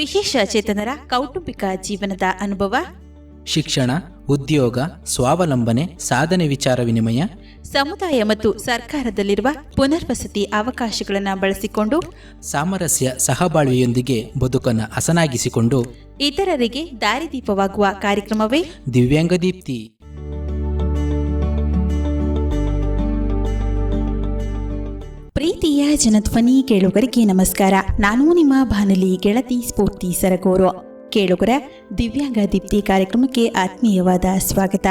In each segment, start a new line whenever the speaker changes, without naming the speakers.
ವಿಶೇಷ ಚೇತನರ ಕೌಟುಂಬಿಕ ಜೀವನದ ಅನುಭವ.
ಶಿಕ್ಷಣ ಉದ್ಯೋಗ ಸ್ವಾವಲಂಬನೆ ಸಾಧನೆ ವಿಚಾರ ವಿನಿಮಯ.
ಸಮುದಾಯ ಮತ್ತು ಸರ್ಕಾರದಲ್ಲಿರುವ ಪುನರ್ವಸತಿ ಅವಕಾಶಗಳನ್ನು ಬಳಸಿಕೊಂಡು
ಸಾಮರಸ್ಯ ಸಹಬಾಳ್ವೆಯೊಂದಿಗೆ ಬದುಕನ್ನು ಹಸನಾಗಿಸಿಕೊಂಡು
ಇತರರಿಗೆ ದಾರಿದೀಪವಾಗುವ ಕಾರ್ಯಕ್ರಮವೇ.
ದಿವ್ಯಾಂಗ ದೀಪ್ತಿ
ಪ್ರೀತಿಯ ಜನಧ್ವನಿ ಕೇಳುಗರಿಗೆ ನಮಸ್ಕಾರ. ನಾನು ನಿಮ್ಮ ಬಾನಲಿ ಗೆಳತಿ ಸ್ಫೂರ್ತಿ ಸರಗೋರು. ಕೇಳುಗರ ದಿವ್ಯಾಂಗ ದೀಪ್ತಿ ಕಾರ್ಯಕ್ರಮಕ್ಕೆ ಆತ್ಮೀಯವಾದ ಸ್ವಾಗತ.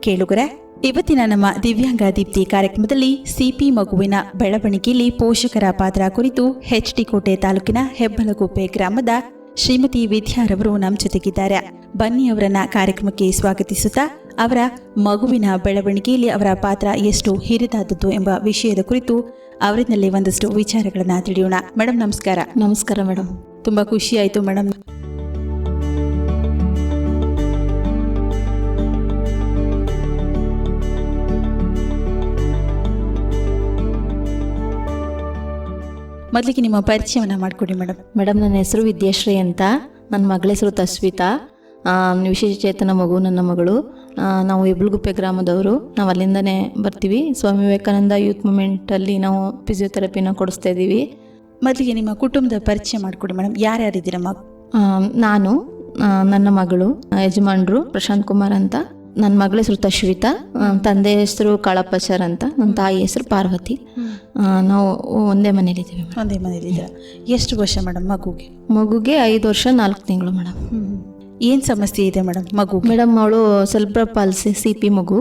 ಕೇಳುಗರ, ಇವತ್ತಿನ ನಮ್ಮ ದಿವ್ಯಾಂಗ ದೀಪ್ತಿ ಕಾರ್ಯಕ್ರಮದಲ್ಲಿ ಸಿಪಿ ಮಗುವಿನ ಬೆಳವಣಿಗೆಯಲ್ಲಿ ಪೋಷಕರ ಪಾತ್ರ ಕುರಿತು ಎಚ್ ಡಿ ಕೋಟೆ ತಾಲೂಕಿನ ಹೆಬ್ಬಲಗುಪ್ಪೆ ಗ್ರಾಮದ ಶ್ರೀಮತಿ ವಿದ್ಯಾರವರು ನಮ್ಮ ಜೊತೆಗಿದ್ದಾರೆ. ಬನ್ನಿ ಅವರನ್ನ ಕಾರ್ಯಕ್ರಮಕ್ಕೆ ಸ್ವಾಗತಿಸುತ್ತಾ ಅವರ ಮಗುವಿನ ಬೆಳವಣಿಗೆಯಲ್ಲಿ ಅವರ ಪಾತ್ರ ಎಷ್ಟು ಹಿರಿದಾದದ್ದು ಎಂಬ ವಿಷಯದ ಕುರಿತು ಅವರಿನಲ್ಲಿ ಒಂದಷ್ಟು ವಿಚಾರಗಳನ್ನ ತಿಳಿಯೋಣ. ಮೇಡಮ್ ನಮಸ್ಕಾರ.
ನಮಸ್ಕಾರ ಮೇಡಮ್
ತುಂಬಾ ಖುಷಿ ಆಯ್ತು ಮೇಡಮ್ ಮೊದಲಿಗೆ ನಿಮ್ಮ ಪರಿಚಯವನ್ನ ಮಾಡಿಕೊಡಿ ಮೇಡಮ್
ಮೇಡಮ್ ನನ್ನ ಹೆಸರು ವಿದ್ಯಾಶ್ರೀ ಅಂತ. ನನ್ನ ಮಗಳ ಹೆಸರು ತಸ್ವಿತಾ ವಿಶೇಷ ಚೇತನ ಮಗು ನನ್ನ ಮಗಳು. ನಾವು ಇಬ್ಳಗುಪ್ಪೆ ಗ್ರಾಮದವರು. ನಾವು ಅಲ್ಲಿಂದನೇ ಬರ್ತೀವಿ. ಸ್ವಾಮಿ ವಿವೇಕಾನಂದ ಯೂತ್ ಮೂಮೆಂಟಲ್ಲಿ ನಾವು ಫಿಸಿಯೋಥೆರಪಿನ ಕೊಡಿಸ್ತಾ ಇದ್ದೀವಿ.
ಮೊದಲಿಗೆ ನಿಮ್ಮ ಕುಟುಂಬದ ಪರಿಚಯ ಮಾಡಿಕೊಡಿ ಮೇಡಮ್. ಯಾರ್ಯಾರಿದ್ದೀರ ಮಗ
ಆ, ನಾನು ನನ್ನ ಮಗಳು ಯಜಮಾನ್ರು ಪ್ರಶಾಂತ್ ಕುಮಾರ್ ಅಂತ. ನನ್ನ ಮಗಳ ಹೆಸರು ತಶ್ವಿತಾ ತಂದೆ ಹೆಸರು ಕಾಳಪ್ಪಾಚಾರ್ ಅಂತ. ನನ್ನ ತಾಯಿ ಹೆಸರು ಪಾರ್ವತಿ. ನಾವು ಒಂದೇ ಮನೇಲಿದ್ದೀವಿ ಇದ್ದೀವಿ
ಒಂದೇ ಮನೇಲಿದ್ದೀರ? ಎಷ್ಟು ವರ್ಷ ಮೇಡಮ್ ಮಗುಗೆ?
ಮಗುಗೆ ಐದು ವರ್ಷ ನಾಲ್ಕು ತಿಂಗಳು ಮೇಡಮ್.
ಏನು ಸಮಸ್ಯೆ ಇದೆ ಮೇಡಮ್ ಮಗು
ಮೇಡಮ್ ಅವಳು ಸ್ವಲ್ಪ ಪಾಲ್ಸಿ ಸಿ ಪಿ ಮಗು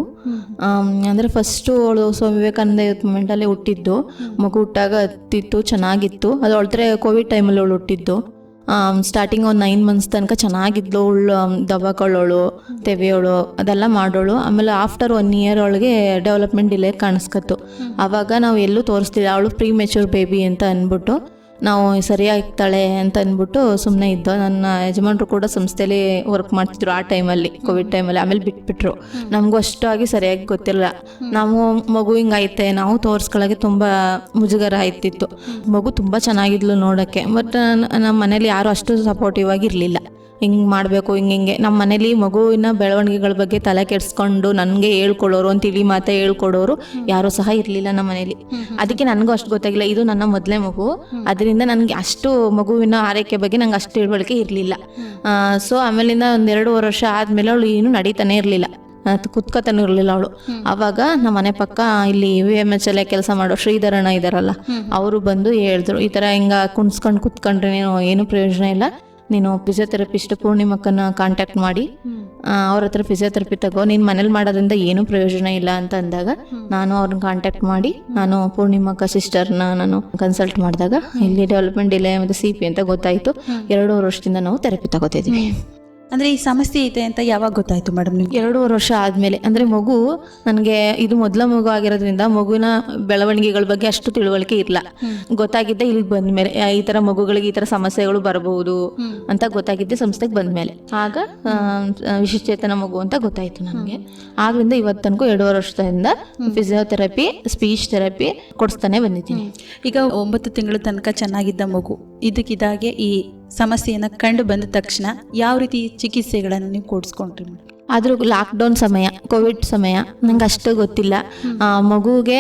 ಅಂದರೆ ಫಸ್ಟು ಅವಳು ಸ್ವಾಮಿ ವಿವೇಕಾನಂದ ಮೊಮೆಂಟ್ ಮೂಮೆಂಟಲ್ಲಿ ಹುಟ್ಟಿದ್ದು. ಮಗು ಹುಟ್ಟಾಗ ಹತ್ತಿತ್ತು ಚೆನ್ನಾಗಿತ್ತು. ಅದು ಅವಳ್ದ್ರೆ ಕೋವಿಡ್ ಟೈಮಲ್ಲಿ ಅವಳು ಹುಟ್ಟಿದ್ದು. ಸ್ಟಾರ್ಟಿಂಗ್ ಒಂದು ನೈನ್ ಮಂತ್ಸ್ ತನಕ ಚೆನ್ನಾಗಿದ್ಲು. ಅವಳು ದವಾಕೊಳ್ಳೋಳು ತೆವೆಯೋಳು ಅದೆಲ್ಲ ಮಾಡೋಳು. ಆಮೇಲೆ ಆಫ್ಟರ್ ಒನ್ ಇಯರ್ ಅವಳಿಗೆ ಡೆವಲಪ್ಮೆಂಟ್ ಡಿಲೇ ಕಾಣಿಸ್ಕತ್ತು. ಆವಾಗ ನಾವು ಎಲ್ಲೂ ತೋರಿಸ್ತಿಲ್ಲ. ಅವಳು ಪ್ರೀ ಮೆಚೂರ್ ಬೇಬಿ ಅಂತ ಅಂದ್ಬಿಟ್ಟು ನಾವು ಸರಿಯಾಗ್ತಾಳೆ ಅಂತ ಅಂದ್ಬಿಟ್ಟು ಸುಮ್ಮನೆ ಇದ್ದೋ. ನನ್ನ ಯಜಮಾನರು ಕೂಡ ಸಂಸ್ಥೆಯಲ್ಲಿ ವರ್ಕ್ ಮಾಡ್ತಿದ್ರು ಆ ಟೈಮಲ್ಲಿ ಕೋವಿಡ್ ಟೈಮಲ್ಲಿ ಆಮೇಲೆ ಬಿಟ್ಬಿಟ್ರು. ನಮಗೂ ಅಷ್ಟಾಗಿ ಸರಿಯಾಗಿ ಗೊತ್ತಿಲ್ಲ. ನಾವು ಮಗು ಹಿಂಗೈತೆ ನಾವು ತೋರಿಸ್ಕೊಳ್ಳೋಕೆ ತುಂಬ ಮುಜುಗರ ಆಯ್ತಿತ್ತು. ಮಗು ತುಂಬ ಚೆನ್ನಾಗಿದ್ಲು ನೋಡೋಕ್ಕೆ ಬಟ್ ನಮ್ಮ ಮನೇಲಿ ಯಾರು ಅಷ್ಟು ಸಪೋರ್ಟಿವ್ ಆಗಿ ಇರಲಿಲ್ಲ ಹಿಂಗೆ ಮಾಡಬೇಕು, ಹಿಂಗೆ ಹಿಂಗೆ. ನಮ್ಮ ಮನೇಲಿ ಮಗುವಿನ ಬೆಳವಣಿಗೆಗಳ ಬಗ್ಗೆ ತಲೆ ಕೆಡಿಸ್ಕೊಂಡು ನನಗೆ ಹೇಳ್ಕೊಡೋರು ಅಂತ ತಿಳಿ ಮಾತೆ ಹೇಳ್ಕೊಡೋರು ಯಾರೂ ಸಹ ಇರಲಿಲ್ಲ ನಮ್ಮ ಮನೇಲಿ. ಅದಕ್ಕೆ ನನಗೂ ಅಷ್ಟು ಗೊತ್ತಾಗಿಲ್ಲ, ಇದು ನನ್ನ ಮೊದಲೇ ಮಗು. ಅದರಿಂದ ನನಗೆ ಅಷ್ಟು ಮಗುವಿನ ಆರೈಕೆ ಬಗ್ಗೆ ನಂಗೆ ಅಷ್ಟು ತಿಳುವಳಿಕೆ ಇರಲಿಲ್ಲ. ಸೊ ಆಮೇಲಿಂದ ಒಂದೆರಡೂವರೆ ವರ್ಷ ಆದಮೇಲೆ ಅವಳು ಏನು ನಡೀತಾನೆ ಇರಲಿಲ್ಲ. ಕುತ್ಕೋತಾನೆ ಇರಲಿಲ್ಲ ಅವಳು. ಅವಾಗ ನಮ್ಮ ಮನೆ ಪಕ್ಕ ಇಲ್ಲಿ ವಿ ಎಂ ಎಚ್ ಅಲ್ಲೇ ಕೆಲಸ ಮಾಡೋ ಶ್ರೀಧರಣ್ಣ ಇದಾರಲ್ಲ, ಅವರು ಬಂದು ಹೇಳಿದ್ರು, ಈ ಥರ ಹಿಂಗ ಕುಣ್ಸ್ಕೊಂಡು ಕುತ್ಕೊಂಡ್ರೆ ಏನು ಪ್ರಯೋಜನ ಇಲ್ಲ. ನೀನು ಫಿಸಿಯೋಥೆರಪಿಸ್ಟ್ ಪೂರ್ಣಿಮಕ್ಕನ್ನ ಕಾಂಟ್ಯಾಕ್ಟ್ ಮಾಡಿ ಅವ್ರ ಹತ್ರ ಫಿಸಿಯೋಥೆರಪಿ ತಗೋ ನೀನು ಮನೇಲಿ ಮಾಡೋದ್ರಿಂದ ಏನೂ ಪ್ರಯೋಜನ ಇಲ್ಲ ಅಂತ ಅಂದಾಗ ನಾನು ಅವ್ರನ್ನ ಕಾಂಟ್ಯಾಕ್ಟ್ ಮಾಡಿ ನಾನು ಪೂರ್ಣಿಮಕ್ಕ ಸಿಸ್ಟರ್ನ ನಾನು ಕನ್ಸಲ್ಟ್ ಮಾಡಿದಾಗ ಇಲ್ಲಿ ಡೆವಲಪ್ಮೆಂಟ್ ಡಿಲೇ ಮತ್ತು ಸಿ ಪಿ ಅಂತ ಗೊತ್ತಾಯಿತು. ಎರಡೂವರೆ ವರ್ಷದಿಂದ ನಾವು ಥೆರಪಿ ತಗೋತಿದ್ದೀವಿ
ಅಂದ್ರೆ ಈ ಸಮಸ್ಯೆ ಇದೆ ಅಂತ ಯಾವಾಗ ಗೊತ್ತಾಯ್ತು ಮೇಡಮ್ ನಿಮ್ಗೆ?
ಎರಡೂವರೆ ವರ್ಷ ಆದಮೇಲೆ. ಅಂದ್ರೆ ಮಗು ನನಗೆ ಇದು ಮೊದಲ ಮಗು ಆಗಿರೋದ್ರಿಂದ ಮಗುವಿನ ಬೆಳವಣಿಗೆಗಳ ಬಗ್ಗೆ ಅಷ್ಟು ತಿಳುವಳಿಕೆ ಇರಲ್ಲ ಗೊತ್ತಾಗಿದ್ದೆ ಇಲ್ಲಿ ಬಂದಮೇಲೆ ಈ ಥರ ಮಗುಗಳಿಗೆ ಈ ಥರ ಸಮಸ್ಯೆಗಳು ಬರಬಹುದು ಅಂತ ಗೊತ್ತಾಗಿದ್ದೆ ಸಂಸ್ಥೆಗೆ ಬಂದಮೇಲೆ. ಆಗ ವಿಶಿಷ್ಟೇತನ ಮಗು ಅಂತ ಗೊತ್ತಾಯಿತು ನನಗೆ. ಆದ್ದರಿಂದ ಇವತ್ತು ತನಕ ಎರಡೂವರೆ ವರ್ಷದಿಂದ ಫಿಸಿಯೋಥೆರಪಿ ಸ್ಪೀಚ್ ಥೆರಪಿ ಕೊಡಿಸ್ತಾನೆ ಬಂದಿದ್ದೀನಿ.
ಈಗ ಒಂಬತ್ತು ತಿಂಗಳ ತನಕ ಚೆನ್ನಾಗಿದ್ದ ಮಗು. ಇದಕ್ಕಿದಾಗೆ ಈ ಸಮಸ್ಯೆಯನ್ನ ಕಂಡು ಬಂದ ತಕ್ಷಣ ಯಾವ ರೀತಿ ಚಿಕಿತ್ಸೆಗಳನ್ನು ನೀವು ಕೊಡಿಸ್ಕೊಂಡ್ರಿ ಮೇಡಮ್?
ಆದರೂ ಲಾಕ್ಡೌನ್ ಸಮಯ ಕೋವಿಡ್ ಸಮಯ ನಂಗೆ ಅಷ್ಟು ಗೊತ್ತಿಲ್ಲ. ಮಗುಗೆ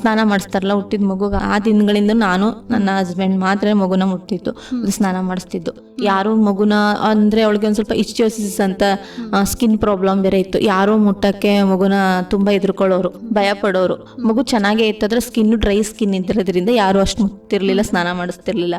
ಸ್ನಾನ ಮಾಡಿಸ್ತಾರಲ್ಲ ಹುಟ್ಟಿದ ಮಗುಗೆ ಆ ದಿನಗಳಿಂದ ನಾನು ನನ್ನ ಹಸ್ಬೆಂಡ್ ಮಾತ್ರ ಮಗುನ ಮುಟ್ಟಿತ್ತು ಸ್ನಾನ ಮಾಡಿಸ್ತಿದ್ದು. ಯಾರು ಮಗುನ ಅಂದರೆ ಅವಳಿಗೆ ಒಂದು ಸ್ವಲ್ಪ ಇಚ್ಚಿಯೋಸಿಸ್ ಅಂತ ಸ್ಕಿನ್ ಪ್ರಾಬ್ಲಮ್ ಬೇರೆ ಇತ್ತು. ಯಾರು ಮುಟ್ಟಕ್ಕೆ ಮಗುನ ತುಂಬ ಎದುರ್ಕೊಳ್ಳೋರು ಭಯ ಪಡೋರು. ಮಗು ಚೆನ್ನಾಗೇ ಇತ್ತು ಅಂದ್ರೆ ಸ್ಕಿನ್ ಡ್ರೈ ಸ್ಕಿನ್ ಇದ್ದಿರೋದ್ರಿಂದ ಯಾರು ಅಷ್ಟು ಮುಟ್ತಿರ್ಲಿಲ್ಲ ಸ್ನಾನ ಮಾಡಿಸ್ತಿರ್ಲಿಲ್ಲ.